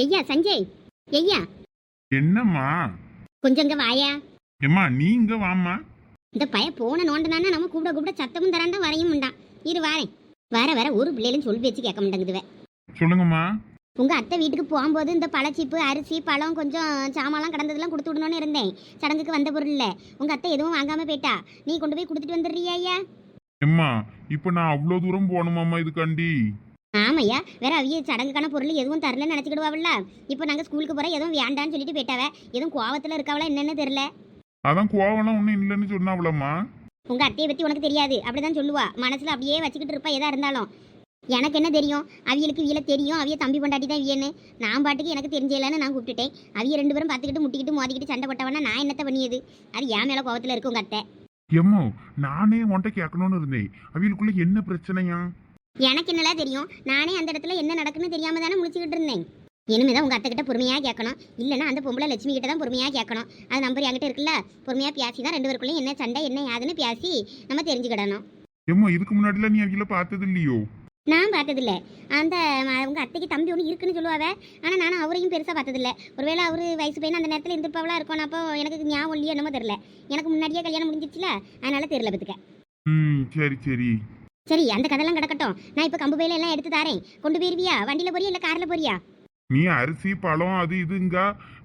ஐயா சஞ்சய் ஐயா என்னம்மா? கொஞ்சம் இங்க வாயா. ஏம்மா நீ இங்க வாம்மா. இந்த பய போன நோண்டனானா நம்ம கூப்பிட கூப்பிட சத்தமும் தராண்டா வரையும் முண்டான் இரு வாரேன். வர வர ஒரு பிள்ளைகளும் சொல் பேச்சு கேட்க மாட்டேங்குதுவே. சொல்லுங்கம்மா. உங்க அத்தை வீட்டுக்கு போகும்போது இந்த பழச்சிப்பு அரிசி பழம் கொஞ்சம் சாமான்லாம் கடந்ததெல்லாம் கொடுத்து விடணும்னு இருந்தேன். சடங்குக்கு வந்த பொருள் இல்ல. உங்க அத்தை எதுவும் வாங்காம போயிட்டா. நீ கொண்டு போய் கொடுத்துட்டு வந்துடுறியா ஐயா? எம்மா இப்ப நான் அவ்வளோ தூரம் போகணுமாம்மா இதுக்காண்டி? ஆமையா வேற அவிய சடங்குக்கான பொருள் எதுவும் தரலன்னு நினைச்சுக்கிடுவாவில்ல? இப்போ நாங்க ஸ்கூலுக்கு போற எதுவும் வேண்டான்னு சொல்லிட்டு போயிட்டாவ? எதுவும் கோவத்துல இருக்காவளா என்னன்னு தெரியல. அதான் கோவம்லாம் ஒன்றும் இல்லைன்னு சொன்னாவளம்மா. உங்க அத்தையை பத்தி உனக்கு தெரியாது அப்படிதான் சொல்லுவா. மனசுல அப்படியே வச்சுக்கிட்டு இருப்பா எதா இருந்தாலும். எனக்கு என்ன தெரியும்? அவியலுக்கு வீல தெரியும் அவிய தம்பி பொண்டாட்டி தான் வியன்னு நான் பாட்டுக்கு எனக்கு தெரிஞ்சலன்னு நான் கூப்பிட்டுட்டேன். அவிய ரெண்டு பேரும் பார்த்துக்கிட்டு முட்டிக்கிட்டு மோதிக்கிட்டு சண்டை போட்டவனா நான் என்னத்த பண்ணியது? அது என் மேல கோவத்துல இருக்கு உங்க அத்தை. எம்மோ நானே உன்கிட்ட கேட்கணும்னு இருந்தேன். அவியலுக்குள்ள என்ன பிரச்சனையா? எனக்கு என்னலாம் தெரியும்? நானே அந்த இடத்துல என்ன நடக்குன்னு தெரியாம தானே முழிச்சுக்கிட்டு இருந்தேன். இனிமேதான் உங்க அத்தை கிட்ட பொறுமையா கேட்கணும். இல்லைன்னா அந்த பொம்பளை லட்சுமி கிட்ட தான் பொறுமையா கேட்கணும். அது நம்பர் என்கிட்ட இருக்குல்ல? பொறுமையா பேசி தான் ரெண்டு பேருக்குள்ளேயும் என்ன சண்டை என்ன யாதுன்னு பேசி நம்ம தெரிஞ்சுக்கிடணும். எம்மோ இதுக்கு முன்னாடிலாம் நீ அவியல பார்த்தது இல்லையோ? நான் பார்த்ததில்ல. அந்த உங்க அத்தைக்கு தம்பி ஒன்று இருக்குன்னு சொல்லுவாவ. ஆனால் நானும் அவரையும் பெருசாக பார்த்ததில்ல. ஒருவேளை அவர் வயசு பையன் அந்த நேரத்தில் இருந்திருப்பாவளா இருக்கும் அப்போ எனக்கு ஞாபகம் இல்லையோ என்னமோ தெரில எனக்கு முன்னாடியே கல்யாணம் முடிஞ்சிச்சுல அதனால தெரியல பத்துக்க ம் சரி சரி. சரி அந்த கதெல்லாம் கிடக்கட்டும். நான் இப்போ கம்பு பையில எல்லாம் எடுத்து தாரேன். கொண்டு போயிருவியா? வண்டியில் போறியா? இல்லை காரில் போறியா? நீ அரிசி பழம் அது இதுங்க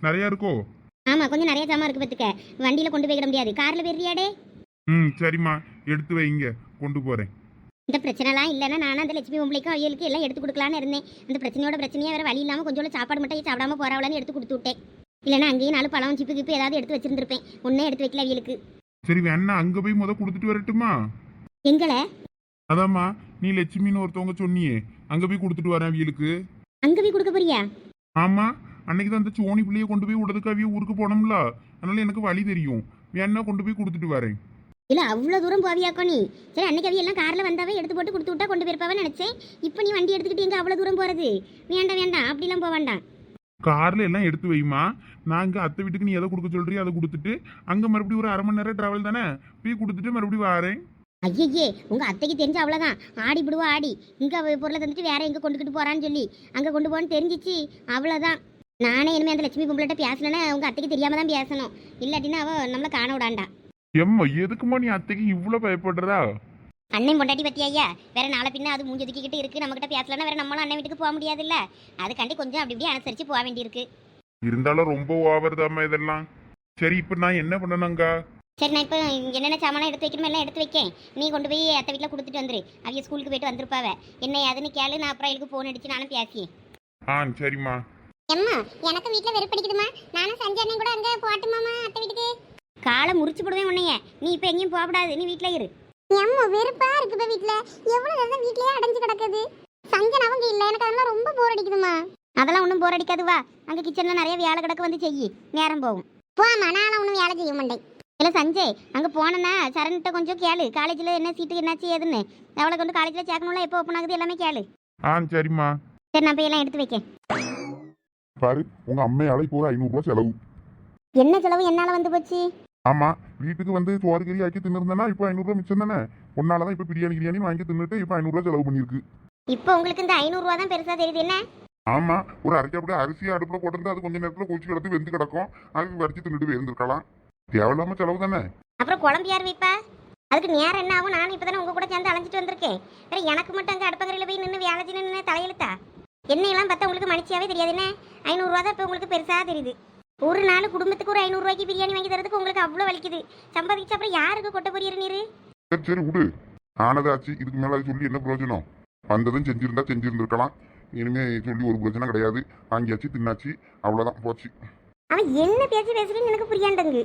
நிறைய இருக்கோ? ஆமாம் கொஞ்சம் நிறைய ஜாமான் இருக்கு பத்துக்க. வண்டியில் கொண்டு போய்க்கிட முடியாது. காரில் போயிருவியாடே ம் சரிம்மா. எடுத்து வைங்க கொண்டு போறேன். இந்த பிரச்சனைலாம் இல்லைன்னா நானும் அந்த லட்சுமி பொம்பளைக்கும் அவியலுக்கு எல்லாம் எடுத்து கொடுக்கலான்னு இருந்தேன். அந்த பிரச்சனையோட பிரச்சனையா வேற வழி இல்லாமல் கொஞ்சோட சாப்பாடு மட்டும் சாப்பிடாம போறாவளான்னு எடுத்து கொடுத்து விட்டேன். இல்லைன்னா அங்கேயும் நாலு பழம் சிப்பு கிப்பு ஏதாவது எடுத்து வச்சிருந்திருப்பேன். ஒன்னே எடுத்து வைக்கல அவியலுக்கு. சரி வேணா அங்க போய் முத கொடுத்துட்டு வரட்டுமா? எங்களை அதாம்மா நீ லட்சுமின்னு ஒருத்தவங்க சொன்னியே அங்க போய் கொடுத்துட்டு வரேன் அவியலுக்கு அங்க போய் கொடுக்க போறியா? ஆமா அன்னைக்கு தான் அந்த சோனி பிள்ளைய கொண்டு போய் விடுறதுக்கு அவிய ஊருக்கு போனோம்ல. அதனால எனக்கு வழி தெரியும். வேணா கொண்டு போய் கொடுத்துட்டு வரேன். இல்ல அவ்வளவு தூரம் போவியாக்கோ நீ? சரி அன்னைக்கு அவிய எல்லாம் கார்ல வந்தாவே எடுத்து போட்டு கொடுத்து விட்டா கொண்டு போயிருப்பாவன்னு நினைச்சேன். இப்போ நீ வண்டி எடுத்துக்கிட்டு எங்க அவ்வளவு தூரம் போறது? வேண்டாம் வேண்டாம் அப்படிலாம் போக வேண்டாம். கார்ல எல்லாம் எடுத்து வைமா நான் இங்க அத்தை வீட்டுக்கு நீ எதை கொடுக்க சொல்றியோ அதை கொடுத்துட்டு அங்க மறுபடியும் ஒரு அரை மணி நேரம் டிராவல் தானே? போய் கொடுத்துட்டு மறுபடியும் வரேன். ஐயையே உங்க அத்தைக்கு தெரிஞ்ச அவ்வளவுதான். ஆடி விடுவா ஆடி. இங்க பொருளை தந்துட்டு வேற எங்க கொண்டுக்கிட்டு போறான்னு சொல்லி. அங்க கொண்டு போன்னு தெரிஞ்சிச்சு அவ்வளவுதான். நானே இனிமே அந்த லட்சுமி பொம்பளைட்ட பேசலன்னா உங்க அத்தைக்கு தெரியாம தான் பேசணும். இல்லாட்டினா அவ நம்மள காண விடாண்டா. எம்மா எதுக்குமா நீ அத்தைக்கு இவ்வளவு பயப்படுறா? அண்ணன் பொண்டாட்டி பத்தி ஐயா வேற நாளை பின்ன அது மூஞ்சி ஒதுக்கிக்கிட்டு இருக்கு. நம்ம கிட்ட பேசலன்னா வேற நம்மளும் அண்ணன் வீட்டுக்கு போக முடியாதுல்ல. அதுக்காண்டி கொஞ்சம் அப்படி இப்படி அனுசரிச்சு போக வேண்டியிருக்கு. இருந்தாலும் ரொம்ப ஓவர் இதெல்லாம். சரி இப்ப நான் என்ன பண்ணணுங்க சரி நான் இப்போ என்னென்ன சாமானம் எடுத்து வைக்கணுமோ எல்லாம் எடுத்து வைக்கேன். நீ கொண்டு போய் அத்தை வீட்டில் கொடுத்துட்டு வந்துரு. அவங்க ஸ்கூலுக்கு போயிட்டு வந்திருப்பாவ. என்ன ஏதுன்னு கேளு நான் அப்புறம் எனக்கு ஃபோன் அடிச்சு நானும் பேசி ஆ சரிம்மா. அம்மா எனக்கு வீட்டில் வெறுப்படிக்குதுமா நானும் சஞ்சய் அண்ணன் கூட அங்கே போட்டுமாமா அத்தை வீட்டுக்கு? காலை முறிச்சு போடுவேன் உன்னைய. நீ இப்போ எங்கேயும் போகக்கூடாது. நீ வீட்டில் இரு. அம்மா வெறுப்பா இருக்கு இப்ப வீட்ல. எவ்வளவு நேரம் வீட்லயே அடைஞ்சு கிடக்குது? சஞ்சன் அவங்க இல்ல. எனக்கு அதெல்லாம் ரொம்ப போர் அடிக்குதுமா அதெல்லாம் ஒன்றும் போர் அடிக்காது வா. அங்கே கிச்சனில் நிறைய வேலை கிடக்கு வந்து செய்யி. நேரம் போகும். போமா நானும் ஒன்றும் வேலை செய்ய மாட்டேன். இல்லை சஞ்சய் அங்கே போனேன்னா சரண்கிட்ட கொஞ்சம் கேளு. காலேஜில் என்ன சீட்டு என்னாச்சு ஏதுன்னு அவளை கொண்டு காலேஜில் சேர்க்கணும்ல எப்போ ஓப்பன் ஆகுது எல்லாமே கேளு. ஆ சரிம்மா. சரி நான் போய் எல்லாம் எடுத்து வைக்கேன். பாரு உங்க அம்மையால இப்போ ஒரு ஐநூறுரூவா செலவு. என்ன செலவு? என்னால் வந்து போச்சு? ஆமா வீட்டுக்கு வந்து சோறு கறி ஆக்கி தின்னுருந்தேன்னா இப்போ ஐநூறுரூவா மிச்சம் தானே? உன்னால தான் இப்போ பிரியாணி கிரியாணி வாங்கி தின்னுட்டு இப்போ ஐநூறுரூவா செலவு பண்ணியிருக்கு. இப்போ உங்களுக்கு இந்த ஐநூறுரூவா தான் பெருசாக தெரியுது என்ன? ஆமா ஒரு அரைக்கப்படி அரிசி அடுப்புல போட்டிருந்தா அது கொஞ்ச நேரத்துல குளிச்சு கிடந்து வெந்து கிடக்கும். அது வரைச்சு தின்னுட்டு இருந்திருக்கலாம். தேவையில்லாம செலவு தானே? அப்புறம் குழம்பு யார் வைப்பா? அதுக்கு நேரம் என்ன ஆகும்? நான் இப்போ தானே உங்கள் கூட சேர்ந்து அலைஞ்சிட்டு வந்திருக்கேன். வேற எனக்கு மட்டும் அங்கே அடுப்பங்கரையில் போய் நின்று வேலை நின்று தலையெழுத்தா? என்னையெல்லாம் பார்த்தா உங்களுக்கு மனுச்சியாவே தெரியாது என்ன? ஐநூறுரூவா தான் இப்போ உங்களுக்கு பெருசாக தெரியுது. ஒரு நாள் குடும்பத்துக்கு ஒரு ஐநூறுரூவாய்க்கு பிரியாணி வாங்கி தரதுக்கு உங்களுக்கு அவ்வளோ வலிக்குது. சம்பாதிச்சு அப்புறம் யாருக்கு கொட்ட போறீரு நீரு? சரி சரி விடு. ஆனதாச்சு இதுக்கு மேல சொல்லி என்ன பிரயோஜனம்? வந்ததும் செஞ்சிருந்தா செஞ்சிருந்திருக்கலாம். இனிமே சொல்லி ஒரு பிரச்சனை கிடையாது. வாங்கியாச்சு தின்னாச்சு. அவ்வளவுதான் போச்சு. அவன் என்ன பேசி பேசுறேன்னு எனக்கு புரியாண்டங்கு.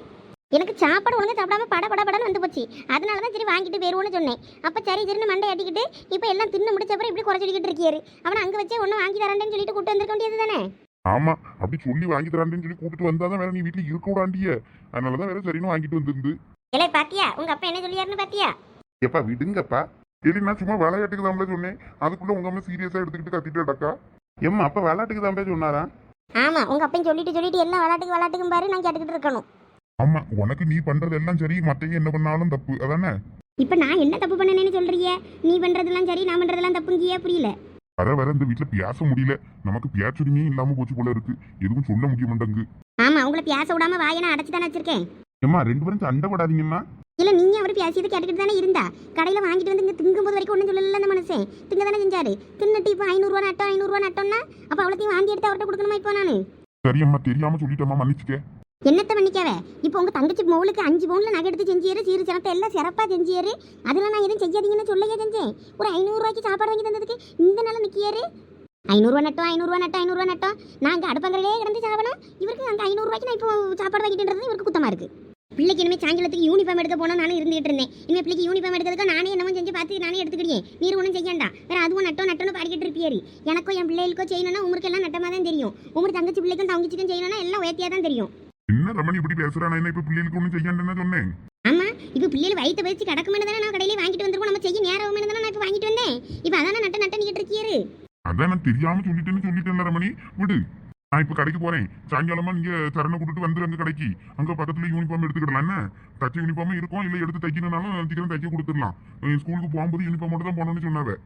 எனக்கு சாப்பாடு ஒழுங்கா சாப்பிடாம பட பட படன்னு வந்து போச்சு. அதனால தான் சரி வாங்கிட்டு போயிருவோன்னு சொன்னேன். அப்போ சரி சரின்னு மண்டை அடிக்கிட்டு இப்போ எல்லாம் தின்னு முடிச்ச அப்புறம் இப்படி குறை சொல்லிக்கிட்டு இருக்கியாரு. அவனை அங்கே வச்சே ஒன்றும் வாங்கி தரேன்னு சொல்லிட்டு கூட்டு வந்திருக்க வேண்டியது தானே? ஆமா அப்படி சொல்லி வாங்கி தரான்னு சொல்லி கூட்டிட்டு வந்தாதான் வேற நீ வீட்டுல இருக்க விடாண்டிய அதனாலதான் வேற சரின்னு வாங்கிட்டு வந்திருந்து. இல்லை பாத்தியா? உங்க அப்பா என்ன சொல்லியாருன்னு பாத்தியா? எப்பா விடுங்கப்பா. சரி நான் சும்மா விளையாட்டுக்கு தான் சொன்னேன். அதுக்குள்ள உங்க அம்மா சீரியஸா எடுத்துக்கிட்டு கத்திட்டு அடக்கா எம்மா அப்ப விளையாட்டுக்கு தான் சொன்னாரா? ஆமா உங்க அப்பையும் சொல்லிட்டு சொல்லிட்டு எல்லாம் விளாட்டுக்கு விளாட்டுக்கும் பாரு நான் கேட்டுக்கிட்டு இருக்கணும். ஆமா உனக்கு நீ பண்றது எல்லாம் சரி மத்தவங்க என்ன பண்ணாலும் தப்பு. அதானே? இப்போ நான் என்ன தப்பு பண்ணனேன்னு சொல்றிய நீ பண்றதெல்லாம் சரி நான் பண்றதெல்லாம் தப்புங்கியா புரியல. வர வர இந்த வீட்டுல பேச முடியல. நமக்கு பேச்சுரிமையே இல்லாம போச்சு போல இருக்கு. எதுவும் சொல்ல முடிய மாட்டேங்கு ஆமா உங்களை பேச விடாம வாயை நான் அடைச்சு தானே வச்சிருக்கேன். ஏம்மா ரெண்டு பேரும் சண்டை போடாதீங்கம்மா. இல்ல நீங்க அவர் பேசியது கேட்டுக்கிட்டு தானே இருந்தா. கடையில வாங்கிட்டு வந்து இங்க திங்கும் போது வரைக்கும் ஒண்ணும் சொல்லல அந்த மனுஷன். திங்க தானே செஞ்சாரு. தின்னுட்டு இப்போ ஐநூறுரூவா நட்டம் ஐநூறுரூவா நட்டோம்னா அப்ப அவ்வளோத்தையும் வாங்கி எடுத்து அவர்கிட்ட கொடுக்கணுமா இப்போ நானு? சரி அம்மா தெரியாம சொல்லிட்டேம்மா மன்னிச்சுக்க. என்னத்த பண்ணிக்காவ இப்போ உங்க தங்கச்சி மோளுக்கு அஞ்சு பவுனில் நகை எடுத்து செஞ்சியரு சீரு சிறத்தை எல்லாம் சிறப்பாக செஞ்சியரு அதெல்லாம் நான் எதுவும் செய்யாதீங்கன்னு சொல்லையே செஞ்சேன். ஒரு ஐநூறுரூவாய்க்கு சாப்பாடு வாங்கி தந்ததுக்கு இந்த நாள் நிற்கியாரு ஐநூறுரூவா நட்டோம் ஐநூறுரூவா நட்டோம் ஐநூறுரூவா நட்டோம். நாங்கள் அடுப்பங்கரையே கிடந்து சாப்பிடணும். இவருக்கு அங்கே ஐநூறுரூவாய்க்கு நான் இப்போ சாப்பாடு வாங்கிட்டுன்றது இவருக்கு குத்தமாக இருக்கு. பிள்ளைக்கு இனிமேல் சாயங்காலத்துக்கு யூனிஃபார்ம் எடுக்க போனால் நானும் இருந்துகிட்டு இருந்தேன். இனிமேல் பிள்ளைக்கு யூனிஃபார்ம் எடுக்கிறதுக்கு நானே என்னமோ செஞ்சு பார்த்து நானே எடுத்துக்கிட்டேன் நீர் ஒன்றும் செய்யண்டா. வேறு அதுவும் நட்டோ நட்டோன்னு பாடிக்கிட்டு இருப்பியாரு. எனக்கும் என் பிள்ளைகளுக்கோ செய்யணும்னா உங்களுக்கு எல்லாம் நட்டமாக தான் தெரியும். உங்க தங்கச்சி பிள்ளைக்கும் தங்கச்சிக்கும் செய்யணும்னா எல்லாம் உயர்த்தியாக தான் தெரியும். என்ன ரமணி இப்படி பேசுறானா என்ன இப்ப பிள்ளைகளுக்கு ஒண்ணும் செய்யாண்டேன்னு சொன்னேன்? ஆமா இப்போ பிள்ளைகள் வயிற்று வச்சு கிடக்குமே தானே நான் கடையிலே வாங்கிட்டு வந்துருக்கோம். நம்ம செய்ய நேரம் தானே நான் இப்போ வாங்கிட்டு வந்தேன். இப்போ அதானே நட்ட நட்ட நீக்கிட்டு இருக்கியாரு அதான் நான் தெரியாம சொல்லிட்டேன்னு சொல்லிட்டேன்ல ரமணி. விடு. நான் இப்ப கடைக்கு போறேன். சாயங்காலமா நீங்க சரணை கூட்டிட்டு வந்துரு அங்க கடைக்கு. அங்க பக்கத்துல யூனிஃபார்ம் எடுத்துக்கிடலாம். என்ன? தச்ச யூனிஃபார்ம் இருக்கும். இல்ல எடுத்து தைக்கணும்னாலும் சீக்கிரம் தைக்க கொடுத்துடலாம். ஸ்கூலுக்கு போகும்போது யூனிஃபார்ம் மட்டும் தான் போகணும்னு சொன்னாவ.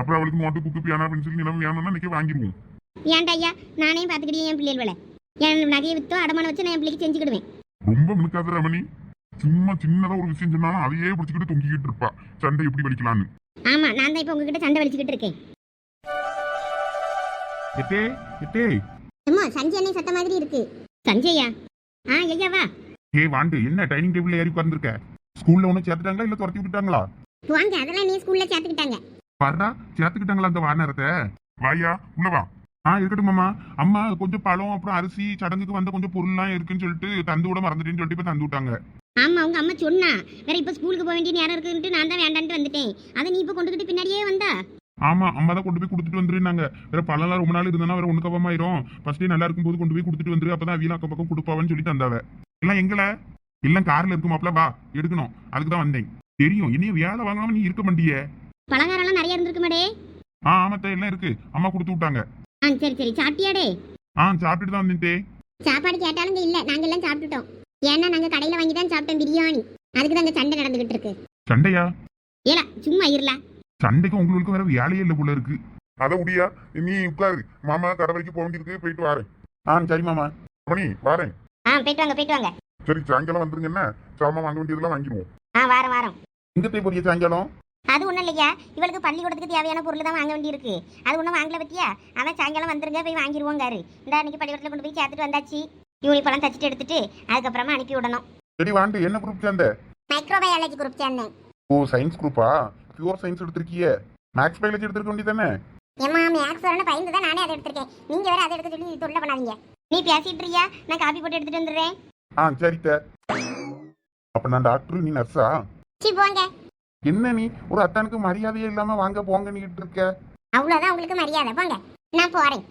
அப்புறம் அவளுக்கு நோட்டு புக்கு பியானா பென்சில் நிலம் வேணும்னா நிக்க வாங்கிடுவோம் ஏன்டா ஐயா? நானே பார்த்துக்கிட்டே என் பிள்ளைகள் என் நகையை வித்தோ அடமான வச்சு நான் என் பிள்ளைக்கு செஞ்சுக்கிடுவேன். ரொம்ப மினுக்காத ரமணி. சும்மா சின்னதா ஒரு விஷயம் சொன்னாலும் அதையே பிடிச்சிக்கிட்டு தொங்கிக்கிட்டு இருப்பா. சண்டை எப்படி வலிக்கலான்னு ஆமா நான் தான் இப்போ உங்ககிட்ட சண்டை வலிச்சுக்கிட்டு இருக்கேன். எட்டே எட்டே. அம்மா சஞ்சய் அண்ணே சத்த மாதிரி இருக்கு. சஞ்சயா ஆ ஐயா வா. ஏ வாண்டு என்ன டைனிங் டேபிள்ல ஏறி உட்கார்ந்துருக்க? ஸ்கூல்ல ஒன்றும் சேர்த்துட்டாங்களா இல்ல துரத்தி விட்டுட்டாங்களா? வாங்க அதெல்லாம் நீ ஸ்கூல்ல சேர்த்துக்கிட்டாங்க. பாருடா சேர்த்துக்கிட்டாங்களா அந்த வானரத்தை? வாயா உள்ள வா. ஆ இருக்கட்டும் மாமா. அம்மா கொஞ்சம் பழம் அப்புறம் அரிசி சடங்குக்கு வந்த கொஞ்சம் பொருள்லாம் இருக்குன்னு சொல்லிட்டு தந்து விட மறந்துட்டேன்னு சொல்லிட்டு இப்ப தந்து விட்டாங்க. ஆமா உங்க அம்மா சொன்னா. வேற இப்போ ஸ்கூலுக்கு போக வேண்டிய நேரம் இருக்குன்ட்டு நான் தான் வேண்டான்ட்டு வந்துட்டேன். அதை நீ இப்போ கொண்டுகிட்டு பின்னாடியே வந்தா? ஆமா அம்மா தான் கொண்டு போய் கொடுத்துட்டு வந்துருந்தாங்க வேற பழம்லாம் ரொம்ப நாள் இருந்தா வேற ஒண்ணு கவமாயிரும் ஃபர்ஸ்டே நல்லா இருக்கும்போது கொண்டு போய் கொடுத்துட்டு வந்துரு. அப்பதான் வீணா அக்கம் பக்கம் கொடுப்பாவன்னு சொல்லி தந்தாவ. எல்லாம் எங்கள எல்லாம் கார்ல இருக்குமாப்ல வா எடுக்கணும். அதுக்கு தான் வந்தேன். தெரியும் இனியும் வேலை வாங்காம நீ இருக்க மாட்டியே. பலகாரம்லாம் நிறைய இருந்திருக்குமாடே ஆ ஆமாத்த எல்லாம் இருக்கு. அம்மா கொடுத்து விட்டாங்க. ஆ சரி சரி. சாப்பிட்டியாடே? ஆ சாப்பிட்டுட்டு தான் வந்தேன். சாப்பாடு கேட்டாலும் இல்ல. நாங்க எல்லாம் சாப்பிட்டுட்டோம். ஏன்னா நாங்க கடையில வாங்கி தான் சாப்பிட்டோம் பிரியாணி. அதுக்கு தான் சண்டை நடந்துகிட்டு இருக்கு சண்டையா? ஏலா சும்மா இருல சண்டைக்கும் உங்களுக்கு வேற வேலையே இல்லை போல இருக்கு. அதை முடியா. நீ உட்காரு. மாமா கடை வரைக்கும் போக வேண்டியிருக்கு. போயிட்டு வாரேன். ஆ சரி மாமா. ரமணி வாரேன். ஆ போயிட்டு வாங்க போயிட்டு வாங்க. சரி சாயங்காலம் வந்துருங்க என்ன? சாமான் வாங்க வேண்டியதெல்லாம் வாங்கிடுவோம். ஆ வாரம் வாரம் எங்க போய் போறிய சாயங்காலம்? அது ஒன்றும் இல்லையா? இவளுக்கு பள்ளிக்கூடத்துக்கு தேவையான பொருள் தான் வாங்க வேண்டியிருக்கு. அது ஒன்றும் வாங்கல பத்தியா? அதான் சாயங்காலம் வந்துருங்க போய் வாங்கிடுவோங்காரு இந்த அன்னைக்கு பள்ளிக்கூடத்தில் கொண்டு போய் சேர்த்துட்டு வந்தாச்சு. யூனிஃபார்ம் தச்சுட்டு எடுத்துட்டு அதுக்கப்புறமா அனுப்பி விடணும். சரி வாண்டு என்ன குரூப் சேர்ந்த? மைக்ரோபயாலஜி குரூப் சேர்ந்தேன். ஓ சயின்ஸ் குரூப்பா பியூர் சயின்ஸ் எடுத்திருக்கிய. மேக்ஸ் பயாலஜி எடுத்திருக்க வேண்டியதானே ஏமா மேக்ஸ் வரணும் பயந்து தான் நானே அதை எடுத்திருக்கேன். நீங்க வேற அதை எடுக்க சொல்லி தொல்லை பண்ணாதீங்க. நீ பேசிட்டு இருக்கியா? நான் காப்பி போட்டு எடுத்துட்டு வந்துடுறேன். ஆ சரித்த. அப்ப நான் டாக்டர் நீ நர்ஸா சி போங்க. என்ன நீ? ஒரு அத்தானுக்கு மரியாதையே இல்லாம வாங்க போங்கன்னு இருக்க. அவ்வளவுதான் உங்களுக்கு மரியாதை. போங்க. நான் போறேன்.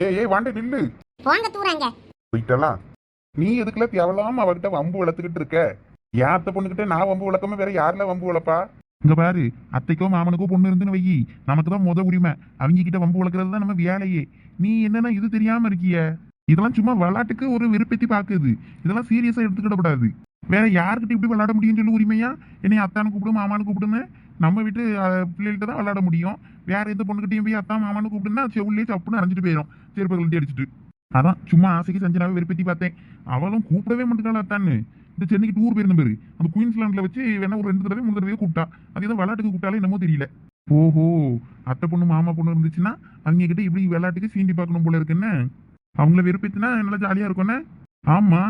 ஏய் ஏய் வாண்டு நில்லு. போங்க தூராங்க. போயிட்டலாம் நீ எதுக்குல தேவலாம அவகிட்ட வம்பு வளர்த்துக்கிட்டு இருக்க? என் அத்தை பொண்ணுகிட்ட நான் வம்பு வளர்க்காம வேற யாருல வம்பு வளர்ப்பா? இங்க பாரு அத்தைக்கோ மாமனுக்கோ பொண்ணு இருந்துன்னு வையி. நமக்கு தான் முத உரிமை. அவங்க கிட்ட வம்பு வளர்க்கறது தான் நம்ம வேலையே. நீ என்னன்னா இது தெரியாம இருக்கிய? இதெல்லாம் சும்மா விளையாட்டுக்கு ஒரு விருப்பத்தி பாக்குது. இதெல்லாம் சீரியஸா எடுத்துக்கிட கூடாது வேற யாருக்கிட்ட இப்படி விளாட முடியும்னு சொல்லி உரிமையா? என்னை அத்தானு கூப்பிடும் மாமானு கூப்பிடுன்னு. நம்ம வீட்டு பிள்ளைகள்கிட்ட தான் விளாட முடியும். வேற எந்த பொண்ணுகிட்டயும் போய் அத்தான் மாமானு கூப்பிடுன்னா செவுள்ளே சப்புன்னு அரைஞ்சிட்டு போயிடும் செருப்பு அடிச்சுட்டு அடிச்சிட்டு. அதான் சும்மா ஆசைக்கு சஞ்சனாவை விருப்பத்தி பார்த்தேன். அவளும் கூப்பிடவே மாட்டேங்காளா அத்தான்னு. இந்த சென்னைக்கு டூர் போயிருந்த பேரு. அந்த குயின்ஸ்லாண்டில் வச்சு வேணா ஒரு ரெண்டு தடவை மூணு தடவை கூப்பிட்டா. அது ஏதோ விளையாட்டுக்கு கூப்பிட்டாலே என்னமோ தெரியல. ஓஹோ அத்தை பொண்ணு மாமா பொண்ணு இருந்துச்சுன்னா அவங்க கிட்ட இப்படி விளையாட்டுக்கு சீண்டி பார்க்கணும் போல இருக்குன்னு. அவங்கள வெறுப்பேத்தினா நல்லா ஜாலியாக இருக்கும்னே ஆமா.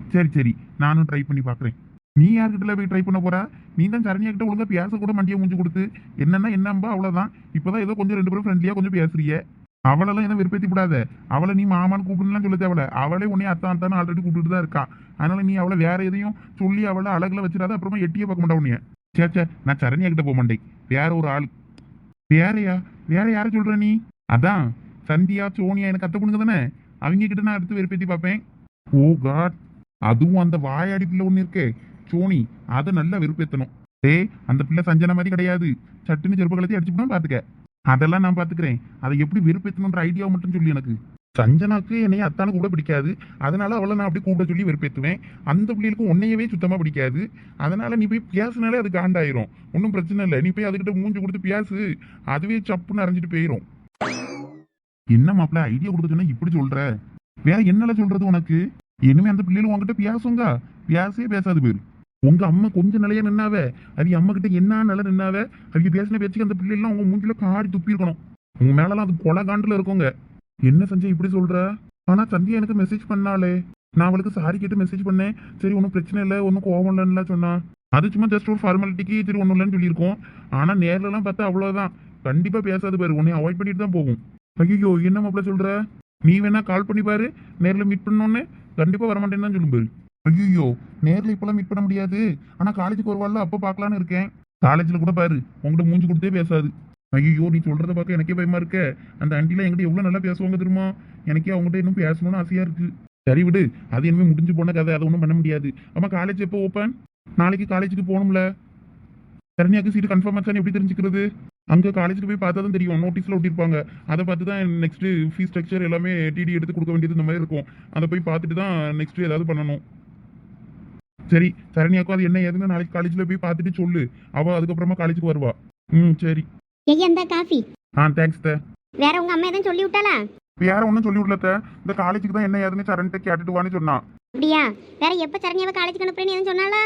சரி சரி. நானும் ட்ரை பண்ணி பார்க்குறேன் நீ யார்கிட்ட போய் ட்ரை பண்ண போறா? நீ தான் சரணியா கிட்ட ஒழுங்கா பேச கூட மண்டியை முடிஞ்சு கொடுத்து. என்னன்னா என்னம்பா அவ்வளவுதான். இப்பதான் ஏதோ கொஞ்சம் ரெண்டு பேரும் ஃப்ரெண்ட்லியா கொஞ்சம் பேசுறிய. அவளெல்லாம் எதுவும் விருப்பத்தி விடாத அவளை நீ மாமான்னு கூப்பிடலாம் சொல்ல தேவையில்ல. அவளே உன்னை அத்தான் அத்தான்னு ஆல்ரெடி கூப்பிட்டு தான் இருக்கா. அதனால நீ அவளை வேற எதையும் சொல்லி அவளை அழகுல வச்சிடாத. அப்புறமா எட்டியே பார்க்க மாட்டா உன்னைய. சே சே நான் சரணியா கிட்ட போக மாட்டேன். வேற ஒரு ஆள். வேறையா? வேற யாரை சொல்ற நீ? அதான். சந்தியா சோனியா எனக்கு அத்தை பொண்ணுங்க தானே. அவங்க கிட்ட நான் அடுத்து வெறுப்பேத்தி பார்ப்பேன். ஓ காட் அதுவும் அந்த வாயாடி பிள்ளை ஒன்று இருக்கே. சோனி அதை நல்லா வெறுப்பேத்தணும். டேய் அந்த பிள்ளை சஞ்சன மாதிரி கிடையாது. சட்டுன்னு செருப்பு கலத்தி அடிச்சுப்பா பாத்துக்க. அதெல்லாம் நான் பாத்துக்கிறேன். அதை எப்படி வெறுப்பேத்தணுன்ற ஐடியா மட்டும் சொல்லி எனக்கு. சஞ்சனாக்கு என்னைய அத்தானு கூட பிடிக்காது. அதனால அவளை நான் அப்படி கூப்பிட சொல்லி வெறுப்பேற்றுவேன் அந்த பிள்ளைகளுக்கு உன்னையவே சுத்தமா பிடிக்காது. அதனால நீ போய் பேசுனாலே அது காண்டாயிரும். ஒன்றும் பிரச்சனை இல்லை. நீ போய் அதுகிட்ட மூஞ்சி கொடுத்து பேசு அதுவே சப்புன்னு அரைஞ்சிட்டு போயிடும் என்ன மாப்பிள்ள ஐடியா கொடுக்க சொன்னா இப்படி சொல்ற? வேற என்னல சொல்றது உனக்கு? இனிமே அந்த பிள்ளைகள் உங்ககிட்ட பேசுங்க. பேசவே பேசாது பேரு உங்க அம்மா கொஞ்ச நிலையா நின்னாவே. அது அம்மா கிட்ட என்ன நிலை நின்னாவே? அதுக்கு பேசின பேச்சுக்கு அந்த பிள்ளைலாம் உங்க மூஞ்சில காரி துப்பி இருக்கணும். உங்க மேலலாம் அது கொலை காண்டுல இருக்குங்க. என்ன சஞ்சய் இப்படி சொல்ற? ஆனா சந்தியா எனக்கு மெசேஜ் பண்ணாலே நான் அவளுக்கு சாரி கேட்டு மெசேஜ் பண்ணேன். சரி ஒன்றும் பிரச்சனை இல்லை. ஒன்றும் கோவம் இல்லைன்னு சொன்னா. அது சும்மா ஜஸ்ட் ஒரு ஃபார்மாலிட்டிக்கு சரி ஒன்றும் இல்லைன்னு சொல்லியிருக்கோம். ஆனா நேர்லலாம் பார்த்தா அவ்வளோதான் கண்டிப்பா பேசாது பாரு. உன்னை அவாய்ட் பண்ணிட்டு தான் போகும். ஐயோ என்ன மாப்பிள்ள சொல்ற? நீ வேணா கால் பண்ணி பாரு. நேரில் மீட் பண்ணோன்னு கண்டிப்பா வரமாட்டேன்னு தான் சொல்லும் ஐயோ நேர்ல இப்பெல்லாம் மீட் பண்ண முடியாது. ஆனா காலேஜுக்கு வருவாள்ல அப்போ பார்க்கலான்னு இருக்கேன். காலேஜ்ல கூட பாரு உங்ககிட்ட மூஞ்சி கொடுத்தே பேசாது. ஐயோ நீ சொல்றத பார்க்க எனக்கே பயமா இருக்க. அந்த ஆண்டிலாம் என்கிட்ட எவ்வளவு நல்லா பேசுவாங்க தெரியுமா? எனக்கே அவங்ககிட்ட இன்னும் பேசணும்னு ஆசையா இருக்கு. சரி விடு அது இனிமே முடிஞ்சு போன கதை அதை ஒன்றும் பண்ண முடியாது. அம்மா காலேஜ் எப்போ ஓப்பன் நாளைக்கு காலேஜுக்கு போகணும்ல. சரண்யாக்கு சீட்டு கன்ஃபார்ம் ஆச்சான்னு எப்படி தெரிஞ்சுக்கிறது? அங்கே காலேஜுக்கு போய் பார்த்தா தான் தெரியும். நோட்டீஸில் ஒட்டியிருப்பாங்க. அதை பார்த்து தான் நெக்ஸ்ட் ஃபீஸ் ஸ்ட்ரக்சர் எல்லாமே டிடி எடுத்து கொடுக்க வேண்டியது இந்த மாதிரி இருக்கும். அதை போய் பார்த்துட்டு தான் நெக்ஸ்ட் ஏதாவது பண்ணணும். சரி சரண்யாக்கும் அது என்ன? ஏதுன்னு நாளைக்கு காலேஜில் போய் பார்த்துட்டு சொல்லு. அவள் அதுக்கப்புறமா காலேஜுக்கு வருவா. ம் சரி. காஃபி. ஆ தேங்க்ஸ் த வேற உங்க அம்மா எதுவும் சொல்லி விட்டாளா? வேற ஒன்றும் சொல்லி விடல. இந்த காலேஜுக்கு தான் என்ன ஏதுன்னு சரண்கிட்ட கேட்டுட்டு வான்னு சொன்னான் அப்படியா? வேற எப்ப சரண்யாவை காலேஜுக்கு அனுப்புறேன்னு எதுவும் சொன்னாளா?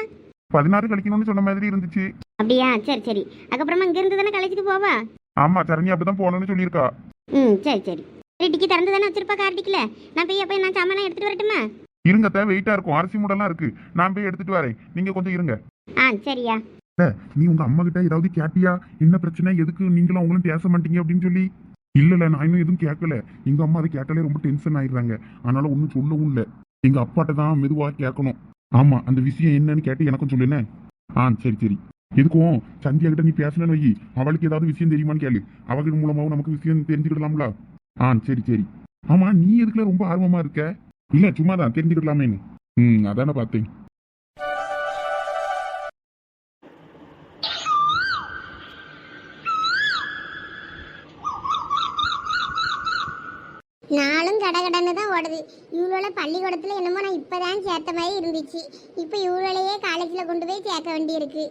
பதினாறு கழிக்கணும்னு சொன்ன மாதிரி இருந்துச்சு. அப்படியா? சரி சரி. அதுக்கப்புறமா இங்க இருந்து தானே காலேஜுக்கு போவா? ஆமா சரண்யா அப்படிதான் போகணும்னு சொல்லியிருக்கா. ம் சரி சரி. சரி டிக்கி திறந்து தானே வச்சிருப்பா கார் டிக்கில? நான் போய் அப்போ நான் சாமான் எடுத்துட்டு வரட்டுமா? இருங்க த வெயிட்டா இருக்கும். அரிசி மூடெல்லாம் இருக்கு. நான் போய் எடுத்துட்டு வரேன். நீங்க கொஞ்சம் இருங்க. ஆ சரியா. நீ உங்க அம்மா கிட்ட ஏதாவது கேட்டியா? என்ன பிரச்சனை? எதுக்கு? நீங்களும் அவங்களும் பேச மாட்டீங்க அப்படின்னு சொல்லி. இல்ல இல்ல நான் இன்னும் எதுவும் கேட்கல. எங்க அம்மா அதை கேட்டாலே ரொம்ப டென்ஷன் ஆயிடுறாங்க. அதனால ஒன்றும் சொல்லவும் இல்லை. எங்க அப்பாட்ட தான் மெதுவா கேட்கணும். ஆமா அந்த விஷயம் என்னன்னு கேட்டு எனக்கும் சொல்லுனேன் ஆ சரி சரி. எதுக்கும்? சந்தியா கிட்ட நீ பேசணும்னு வை. அவளுக்கு ஏதாவது விஷயம் தெரியுமான்னு கேளு. அவகிட்ட மூலமாவும் நமக்கு விஷயம் தெரிஞ்சுக்கிடலாம்ல? ஆ சரி சரி. ஆமா நீ எதுக்குல ரொம்ப ஆர்வமா இருக்க? இல்ல சும்மா தான் தெரிஞ்சுக்கிடலாமேன்னு. ம் அதானே பார்த்தேன். கடகடன்னு தான் ஓடுது. இவ்வளோ பள்ளிக்கூடத்தில் என்னமோ நான் இப்போதான் சேர்த்த மாதிரி இருந்துச்சு. இப்போ இவ்வளோலையே காலேஜில் கொண்டு போய் சேர்க்க வேண்டியிருக்கு.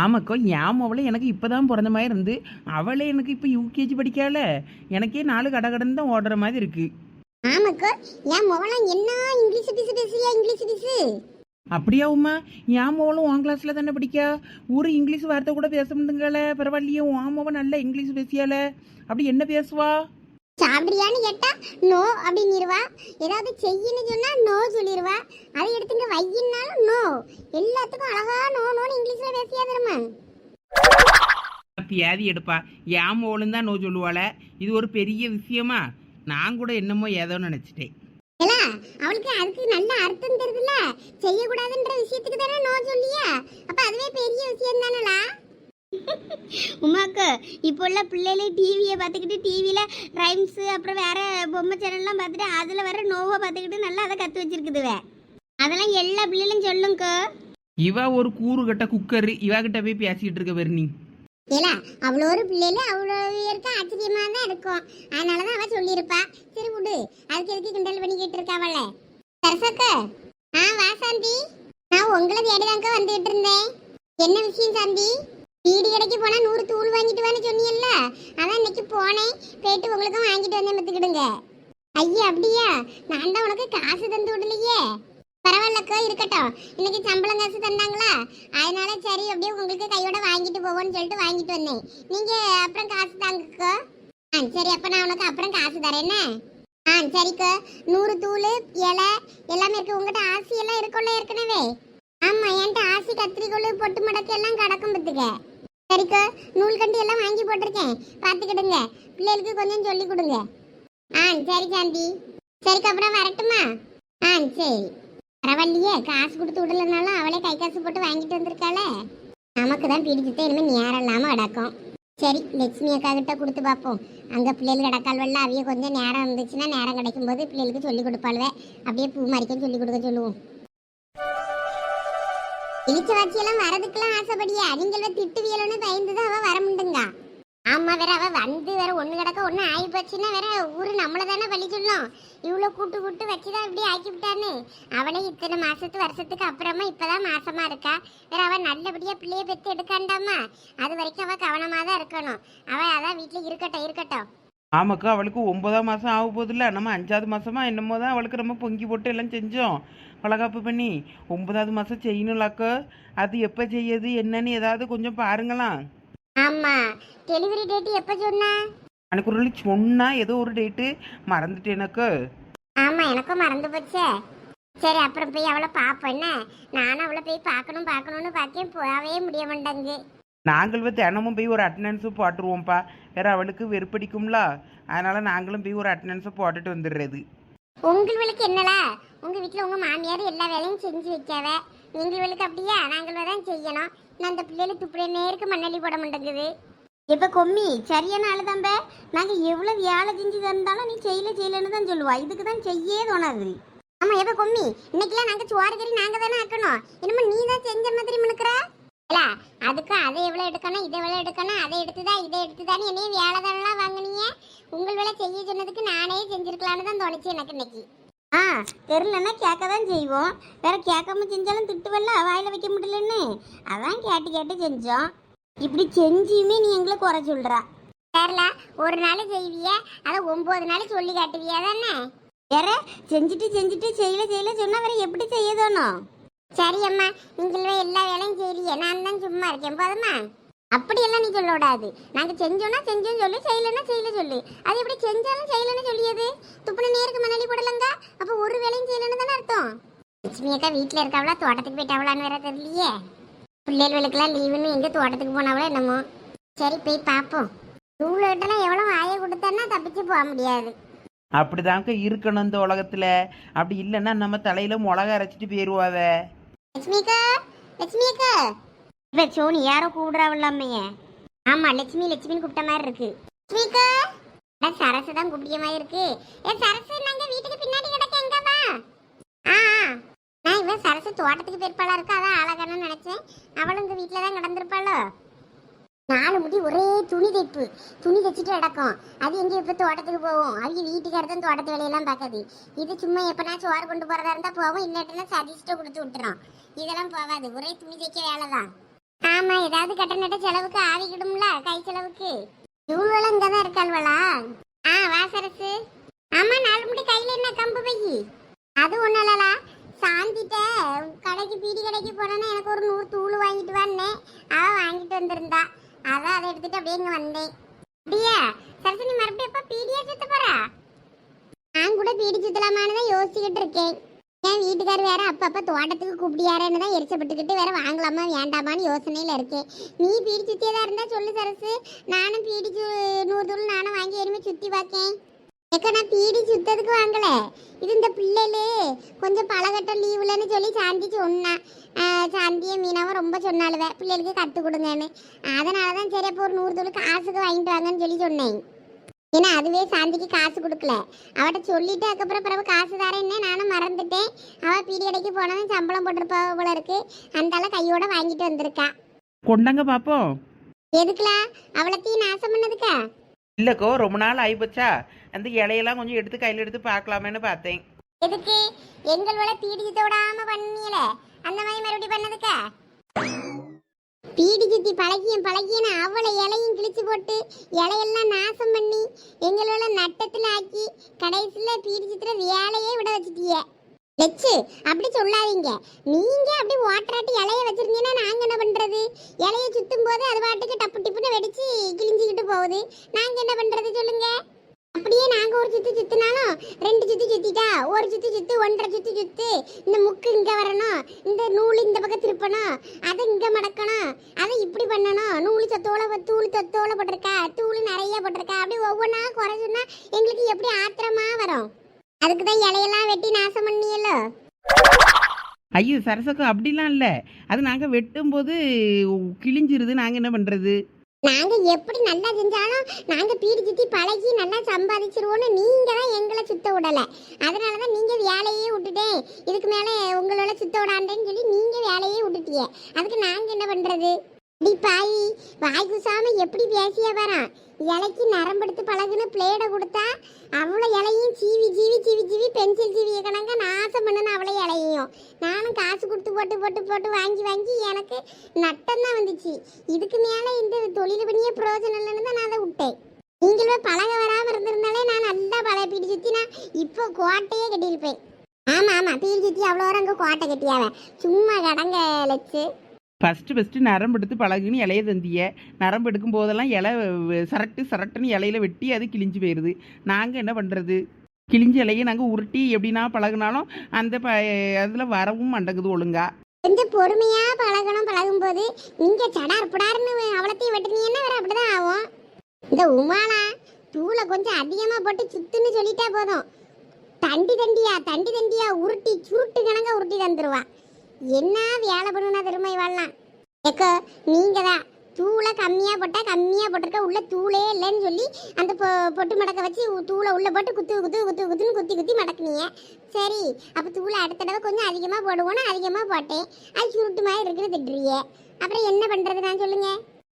ஆமாக்கோ என் மவளை எனக்கு இப்போ தான் பிறந்த மாதிரி இருந்து அவளே எனக்கு இப்போ யூகேஜி படிக்கால. எனக்கே நாலு கடகடன்னு தான் ஓடுற மாதிரி இருக்கு. ஆமாக்கோ என் முகலாம் என்ன இங்கிலீஷ் பிசு பேசுறியா இங்கிலீஷ் பிசு அப்படியா உமா என் மவளும் உன் கிளாஸில் தானே படிக்கா? ஒரு இங்கிலீஷ் வார்த்தை கூட பேச முடியுங்களே பரவாயில்லையே உன் மவன் நல்ல இங்கிலீஷ் பேசியால. அப்படி என்ன பேசுவா? சாப்பிடுறியான்னு கேட்டா நோ அப்படின்னிருவா. ஏதாவது செய்யின்னு சொன்னா நோ சொல்லிடுவா அதை எடுத்துங்க வையின்னாலும் நோ எல்லாத்துக்கும் அழகா நோ நோன்னு இங்கிலீஷ்ல பேசியா தருமா? பியாதி எடுப்பா. என் மவளும் தான் நோ சொல்லுவாள? இது ஒரு பெரிய விஷயமா? நான் கூட என்னமோ ஏதோ நினச்சிட்டேன். இல்ல அவளுக்கு அதுக்கு நல்ல அர்த்தம் தெரியுதுல்ல? செய்யக்கூடாதுன்ற விஷயத்துக்கு தானே நோ சொல்லியா? அப்ப அதுவே பெரிய விஷயம் தானலா உமாக்கு இப்போ உள்ள பிள்ளைகளே டிவியை பார்த்துக்கிட்டு டிவியில் ரைம்ஸு அப்புறம் வேற பொம்மை சேனல்லாம் பார்த்துட்டு அதில் வர நோவை பார்த்துக்கிட்டு நல்லா அதை கற்று வச்சிருக்குதுவே. அதெல்லாம் எல்லா பிள்ளைகளும் சொல்லுங்கக்கோ இவ ஒரு கூறு கட்ட குக்கர் இவகிட்ட போய் பேசிட்டு இருக்க வெறுனி ஏலா அவ்வளோ ஒரு பிள்ளைல அவ்வளோ பேருக்கு ஆச்சரியமா தான் இருக்கும். அதனால தான் அவ சொல்லியிருப்பா. சரி விடு அதுக்கு எதுக்கு கிண்டல் பண்ணிக்கிட்டு இருக்காவல்ல சரசக்க ஆ வா சாந்தி. நான் உங்களை தேடிதாங்க வந்துகிட்டு இருந்தேன். என்ன விஷயம் சாந்தி? வீடு கடைக்கு போனா நூறு தூள் வாங்கிட்டு வான்னு சொன்னீங்கல்ல? அதான் இன்னைக்கு போனேன். போயிட்டு உங்களுக்கும் வாங்கிட்டு வந்தேன் பத்துக்கிடுங்க ஐயா அப்படியா? நான் தான் உனக்கு காசு தந்து விடலையே. பரவாயில்லக்கோ இருக்கட்டும். இன்னைக்கு சம்பளம் காசு தந்தாங்களா? அதனால சரி அப்படியே உங்களுக்கு கையோட வாங்கிட்டு போவோம்னு சொல்லிட்டு வாங்கிட்டு வந்தேன். நீங்க அப்புறம் காசு தாங்கக்கோ. ஆ சரி அப்ப நான் உனக்கு அப்புறம் காசு தரேன் ஆ சரிக்கா. நூறு தூள் இலை எல்லாமே இருக்கு. உங்ககிட்ட ஆசி எல்லாம் இருக்கும்ல ஏற்கனவே. ஆமா என்கிட்ட ஆசி கத்திரிக்கோள் பொட்டு மடக்கு எல்லாம் கிடக்கும் பத்துக்க சரிக்கா நூல் கண்டி எல்லாம் வாங்கி போட்டிருக்கேன். பார்த்துக்கிடுங்க. பிள்ளைகளுக்கு கொஞ்சம் சொல்லி கொடுங்க. ஆ சரி சாந்தி. சரிக்கா அப்புறம் வரட்டுமா? ஆ சரி. பரவாயில்லையே காசு கொடுத்து விடலனாலும் அவளே கை காசு போட்டு வாங்கிட்டு வந்திருக்காளே. நமக்கு தான் பிடிச்சதே இனிமேல் நேரம் இல்லாமல் அடக்கும். சரி லட்சுமி அக்கா கிட்ட கொடுத்து பார்ப்போம். அங்கே பிள்ளைகள் கிடக்கால்வல்ல அவைய கொஞ்சம் நேரம் இருந்துச்சுன்னா நேரம் கிடைக்கும் போது பிள்ளைகளுக்கு சொல்லி கொடுப்பாளுவே. அப்படியே பூ மறிக்கும் சொல்லி கொடுக்க சொல்லுவோம். இழிச்சவாச்சியெல்லாம் வரதுக்கெல்லாம் ஆசைப்படியா. அவங்கள திட்டுவியலன்னு பயந்து தான் அவ வர முடியுங்க ஆமா வேற அவ வந்து வேற ஒண்ணு கிடக்க ஒண்ணு ஆகி போச்சுன்னா வேற ஊரு நம்மள தானே பழி சொல்லும். இவ்வளவு கூட்டு கூட்டு வச்சுதான் இப்படி ஆக்கி விட்டான்னு அவனே இத்தனை மாசத்து வருஷத்துக்கு அப்புறமா இப்பதான் மாசமா இருக்கா. வேற அவ நல்லபடியா பிள்ளைய பெத்து எடுக்காண்டாமா? அது வரைக்கும் அவ கவனமா தான் இருக்கணும். அவ அதான் வீட்டுல இருக்கட்டும் இருக்கட்டும். ஆமாக்கா அவளுக்கு ஒன்பதாம் மாதம் ஆக போதில்ல நம்ம அஞ்சாவது மாதமா என்னமோ தான் அவளுக்கு நம்ம பொங்கி போட்டு எல்லாம் செஞ்சோம். வளகாப்பு பண்ணி ஒன்பதாவது மாதம் செய்யணும்லாக்கா. அது எப்போ செய்யுது என்னன்னு ஏதாவது கொஞ்சம் பாருங்களாம் ஆமா. டெலிவரி டேட் எப்ப சொன்னா? எனக்கு ஒரு சொன்னா ஏதோ ஒரு டேட்டு மறந்துட்டேனக்கு. ஆமா எனக்கும் மறந்து போச்சே. சரி அப்புறம் போய் அவளை பார்ப்போம் என்ன? நானும் அவளை போய் பார்க்கணும் பார்க்கணும்னு பார்க்கேன் போகவே முடிய மாட்டேங்கு நாங்கள் வந்து தினமும் போய் ஒரு அட்டண்டன்ஸு போட்டுருவோம்ப்பா. வேற அவளுக்கு வெறுப்படிக்கும்ல. அதனால நாங்களும் போய் ஒரு அட்டண்டன்ஸை போட்டுட்டு வந்துடுறது. உங்களுக்கு என்னலா? உங்க வீட்ல உங்க மாமியார் எல்லா வேலையும் செஞ்சு வைக்காவ எங்களுக்கு அப்படியா? நாங்கள் தான் செய்யணும். நான் அந்த பிள்ளைகளுக்கு துப்புடைய நேருக்கு மண்ணள்ளி போட மாட்டேங்குது. இப்ப கொம்மி? சரியான ஆளுதாம்ப நாங்க எவ்வளவு வேலை செஞ்சு தந்தாலும் நீ செய்யல செய்யலன்னு தான் சொல்லுவா. இதுக்கு தான் செய்யே தோணாது. ஆமா எப்ப கொம்மி? இன்னைக்கெல்லாம் நாங்க சோறு கறி நாங்க தானே ஆக்கணும். என்னமோ நீ தான் செஞ்ச மாதிரி முனுக்குற இல்ல அதுக்கு அதை எவ்வளவு எடுக்கணும் இதை எவ்வளவு எடுக்கணும் அதை எடுத்துதா இதை எடுத்துதான்னு என்னையும் வேலை தானே வாங்குனீங்க. உங்கள் வேலை செய்ய சொன்னதுக்கு நானே செஞ்சிருக்கலான்னு தான் தோணுச்சு எனக்கு இன்னைக்கு. ஆ தெரிலன்னா கேட்க தான் செய்வோம். வேற கேட்காம செஞ்சாலும் திட்டுவல்ல வாயில வைக்க முடியலன்னு. அதான் கேட்டு கேட்டு செஞ்சோம். இப்படி செஞ்சியுமே நீ எங்களை குறை சொல்றா. தெரியல ஒரு நாள் செய்விய அதை ஒன்பது நாள் சொல்லி காட்டுவியா தானே வேற செஞ்சுட்டு செஞ்சுட்டு செய்யல செய்யல சொன்னா வேற எப்படி செய்ய தோணும்? சரி அம்மா நீங்களே எல்லா வேலையும் செய்றிய நான் தான் சும்மா இருக்கேன். போதுமா? அப்படியெல்லாம் நீ சொல்ல விடாது. நாங்க செஞ்சோம்னா செஞ்சோம் சொல்லு செய்யலைன்னா செய்யல சொல்லு. அது எப்படி செஞ்சாலும் செய்யலன்னு சொல்லியது? துப்புன நேருக்கு மணலி போடலங்க? அப்ப ஒரு வேலையும் செய்யலன்னு தானே அர்த்தம்? லட்சுமி அக்கா வீட்டுல இருக்கவளா? தோட்டத்துக்கு போயிட்டாவளான்னு வேற தெரியலையே. பிள்ளைகளுக்கெல்லாம் லீவுன்னு எங்க தோட்டத்துக்கு போனாவளோ என்னமோ? சரி போய் பார்ப்போம் இவ்வளோட்டெல்லாம் எவ்வளோ ஆய கொடுத்தான்னா தப்பிச்சு போக முடியாது. அப்படிதாங்க இருக்கணும் இந்த உலகத்தில். அப்படி இல்லைன்னா நம்ம தலையில் மிளகா அரைச்சிட்டு போயிடுவாவ லட்சுமி அக்கா லட்சுமி அக்கா இப்ப சோனி யாரோ கூப்பிடாவில்லாமையே ஆமா லட்சுமி லட்சுமின்னு கூப்பிட்ட மாதிரி இருக்கு. லட்சுமிக்கா. அட சரசு தான் கூப்பிடிய மாதிரி இருக்கு. ஏ சரசு நாங்க வீட்டுக்கு பின்னாடி கிடக்க எங்க வா? ஆ ஆ. நான் இவன் சரசு தோட்டத்துக்கு போயிருப்பாளா இருக்கா? அதான் அழகானு நினைச்சேன். அவளும் இங்க வீட்டுல தான் கிடந்திருப்பாளோ? நாலு முடி ஒரே துணி தைப்பு. துணி தைச்சிட்டு நடக்கும் அது எங்கே இப்போ தோட்டத்துக்கு போவோம். அவங்க வீட்டுக்காரர் தான் தோட்டத்து வேலையெல்லாம் பார்க்காது. இது சும்மா எப்பனா சோறு கொண்டு போறதா இருந்தால் போவோம். இல்லாட்டினா சதீஷ்ட கொடுத்து விட்டுறோம் இதெல்லாம் போகாது. ஒரே துணி தைக்க வேலை தான். ஆமா ஏதாவது கட்ட நட்ட செலவுக்கு ஆவிக்கிடும்ல கை செலவுக்கு. இவங்களும் இங்கே தான் இருக்காள்வளா? ஆ வாசரசு ஆமா நாலு முடி கையில என்ன கம்பு பை? அது ஒண்ணும் இல்லலா. சாந்திட்ட கடைக்கு பீடி கடைக்கு போனேன்னா எனக்கு ஒரு நூறு தூள் வாங்கிட்டு வான்னு அவள் வாங்கிட்டு வந்திருந்தா. அதான் அதை எடுத்துட்டு அப்படியே இங்க வந்தேன். அப்படியா? சரசு நீ மறுபடியும் எப்ப பீடியா சுத்த போறா? நான் கூட பீடி சுத்தலாமான்னு தான் யோசிச்சுக்கிட்டு இருக்கேன். என் வீட்டுக்கார் வேற அப்பப்ப தோட்டத்துக்கு கூப்பிடியாரேன்னு தான் எரிச்சப்பட்டுக்கிட்டு வேற வாங்கலாமா வேண்டாமான்னு யோசனையில இருக்கேன். நீ பீடி சுத்தியதா இருந்தா சொல்லு சரசு. நானும் பீடி சு- நூறு தூள் நானும் வாங்கி எருமை சுத்தி பார்க்கேன் ஏக்கா நான் பீடி சுத்ததுக்கு வாங்கல. இது இந்த பிள்ளைகளு கொஞ்சம் பழகட்டம் லீவுலன்னு சொல்லி சாந்தி சொன்னா. ஆஹ் சாந்தியும் மீனாவும் ரொம்ப சொன்னாலுவ பிள்ளைகளுக்கு கத்து கொடுங்கன்னு. அதனால தான் சரி அப்போ ஒரு நூறு தூள் காசுக்கு வாங்கிட்டு வாங்கன்னு சொல்லி சொன்னேன். ஏன்னா அதுவே சாந்திக்கு காசு கொடுக்கல. அவட்ட சொல்லிட்டு அதுக்கப்புறம் பிறகு காசு தரேன்னு நானும் மறந்துட்டேன். அவ பீடி கடைக்கு போனதும் சம்பளம் போட்டிருப்பா போல இருக்கு. அந்த ஆள கையோட வாங்கிட்டு வந்திருக்கா. கொண்டாங்க பார்ப்போம் எதுக்குலாம் அவளத்தையும் நாசம் பண்ணதுக்கா? இல்லைக்கோ ரொம்ப நாள் ஆகிப்போச்சா அந்த இலையெல்லாம் கொஞ்சம் எடுத்து கையில் எடுத்து பார்க்கலாமேன்னு பார்த்தேன். எதுக்கு? எங்கள் வேலை பீடிச்சத்தை விடாம பண்ணியல. அந்த மாதிரி மறுபடியும் பண்ணதுக்கா? பீடி சுத்தி பழகியும் பழகியும் அவளை இலையும் கிழிச்சு போட்டு இலையெல்லாம் நாசம் பண்ணி எங்களோட நட்டத்துல ஆக்கி கடைசியில பீடி சுத்துற வேலையே விட வச்சுட்டிய. லெச்சு அப்படி சொல்லாதீங்க. நீங்க அப்படி ஓட்டராட்டி இலைய வச்சிருந்தீங்கன்னா நாங்க என்ன பண்றது? இலைய சுத்தும் போது அது பாட்டுக்கு டப்பு டிப்புன்னு வெடிச்சு கிழிஞ்சுக்கிட்டு போகுது. நாங்க என்ன பண்றது சொல்லுங்க? அப்படியே நாங்க ஒரு சுத்து சுத்தினாலும் ரெண்டு சுத்து சுத்திட்டா ஒரு சுத்து சுத்து ஒன்றரை சுத்தி சுத்து. இந்த முக்கு இங்க வரணும் இந்த நூல் இந்த பக்கம் திருப்பணும் அதை இங்க மடக்கணும் அதை இப்படி பண்ணணும். நூல் சத்தோல தூள் சத்தோல போட்டிருக்கா தூள் நிறைய போட்டிருக்கா. அப்படி ஒவ்வொன்றா குறைச்சுன்னா எங்களுக்கு எப்படி ஆத்திரமா வரும்? அதுக்கு தான் இலையெல்லாம் வெட்டி நாசம் பண்ணியല്ലോ ஐயோ சரசக்கு அப்படிலாம் இல்லை. அது நாங்கள் வெட்டும்போது கிழிஞ்சிருது. நாங்கள் என்ன பண்ணுறது நாங்க எப்படி நல்லா செஞ்சாலும் நாங்க பீடி சுத்தி பழகி நல்லா சம்பாதிச்சிருவோம்னு நீங்க தான் எங்களை சுத்த விடல. அதனாலதான் நீங்க வேலையே விட்டுட்டேன். இதுக்கு மேல உங்களோட சுத்த விடாண்டேன்னு சொல்லி நீங்க வேலையே விட்டுட்டீங்க அதுக்கு நாங்க என்ன பண்றது? டி பாய் வாய் குசாம எப்படி பேசிய வரான் இலைக்கு நரம்பெடுத்து பழகுன்னு பிளேடை கொடுத்தா அவ்வளோ இலையும் சீவி சீவி சீவி சீவி பென்சில் சீவிய கணங்க நாசம் பண்ணணும் அவ்வளோ இலையும் நானும் காசு கொடுத்து போட்டு போட்டு போட்டு வாங்கி வாங்கி எனக்கு நட்டம்தான் வந்துச்சு. இதுக்கு மேலே இந்த தொழில் பண்ணியே பிரயோஜனம் இல்லைன்னு தான் நான் அதை விட்டேன். நீங்களும் பழக வராமல் இருந்திருந்தாலே நான் நல்லா பழைய பீடி சுற்றி நான் இப்போ கோட்டையே கட்டியிருப்பேன். ஆமாம் ஆமாம் பீடி சுத்தி அவ்வளோ வரம் அங்கே கோட்டை கட்டியாவ. சும்மா கடங்க லட்சு. ஃபஸ்ட்டு ஃபஸ்ட்டு நரம்பு எடுத்து பழகுன்னு இலைய தந்திய. நரம்பு எடுக்கும் போதெல்லாம் இலை சரட்டு சரட்டுன்னு இலையில வெட்டி அது கிழிஞ்சு போயிடுது நாங்கள் என்ன பண்ணுறது கிழிஞ்ச இலையை நாங்கள் உருட்டி எப்படின்னா பழகுனாலும் அந்த ப அதில் வரவும் மாட்டேங்குது ஒழுங்கா. கொஞ்சம் பொறுமையாக பழகணும். பழகும்போது நீங்கள் சடார் புடார்னு அவ்வளோத்தையும் வெட்டினீங்கன்னா வேற அப்படிதான் ஆகும். இந்த உமானா தூளை கொஞ்சம் அதிகமாக போட்டு சுத்துன்னு சொல்லிட்டா போதும். தண்டி தண்டியா தண்டி தண்டியா உருட்டி சுருட்டு கணங்க உருட்டி தந்துருவா. என்ன வேலை பண்ணுனா திரும்ப இவாள்லாம்? ஏக்கோ நீங்க தான் தூளை கம்மியா போட்டா கம்மியா போட்டிருக்க உள்ள தூளே இல்லைன்னு சொல்லி அந்த பொ- பொட்டு மடக்க வச்சு தூளை உள்ள போட்டு குத்து குத்து குத்து குத்துன்னு குத்தி குத்தி மடக்குனீங்க. சரி அப்ப தூளை அடுத்த தடவை கொஞ்சம் அதிகமா போடுவோன்னு அதிகமா போட்டேன். அது சுருட்டு மாதிரி இருக்குன்னு திட்டுறிய அப்புறம் என்ன பண்றது நான் சொல்லுங்க.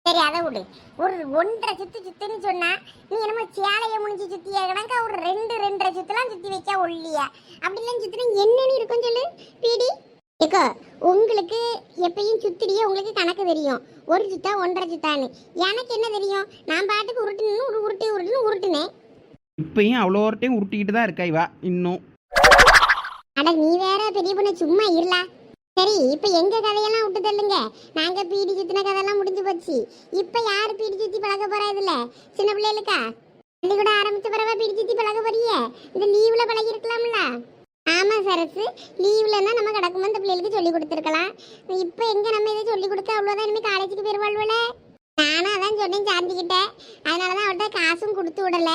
சரி அதை விடு. ஒரு ஒன்றரை சுத்து சுத்துன்னு சொன்னா நீ என்னமோ சேலையை முடிஞ்சு சுத்திய கணக்கா ஒரு ரெண்டு ரெண்டரை சுத்துலாம் சுத்தி வைக்க ஒல்லியா. அப்படிலாம் சுத்தினா என்னன்னு இருக்கும் சொல்லு பிடி? ஏக்கோ உங்களுக்கு எப்பயும் சுத்திடியே உங்களுக்கு கணக்கு தெரியும். ஒரு சுத்தா ஒன்றரை சுத்தான்னு. எனக்கு என்ன தெரியும்? நான் பாட்டுக்கு உருட்டுன்னு ஒரு உருட்டு உருட்டுன்னு உருட்டுனேன். இப்பயும் அவ்வளோ ஒரு டைம் உருட்டிக்கிட்டு தான் இருக்கா இவா இன்னும். அட நீ வேற பெரிய பொண்ணு சும்மா இருல சரி இப்ப எங்க கதையெல்லாம் விட்டு தள்ளுங்க? நாங்க பீடி சுத்தின கதையெல்லாம் முடிஞ்சு போச்சு. இப்ப யாரு பீடி சுத்தி பழக போறா இதுல? சின்ன பிள்ளைகளுக்கா? பள்ளிக்கூடம் ஆரம்பிச்ச பிறவா பீடி சுத்தி பழக போறிய? இந்த லீவ்ல பழகி இருக்கலாம்ல ஆமா சரசு. லீவ்லன்னா நம்ம கிடக்கும்போது அந்த பிள்ளைகளுக்கு சொல்லி கொடுத்துருக்கலாம். இப்போ எங்கே நம்ம இதை சொல்லி கொடுத்தா அவ்வளோதான் இனிமேல் காலேஜுக்கு போயிருவாள்வல நானும் அதான் சொன்னேன் சாந்திக்கிட்டேன் அதனாலதான் அவள்கிட்ட காசும் கொடுத்து விடல.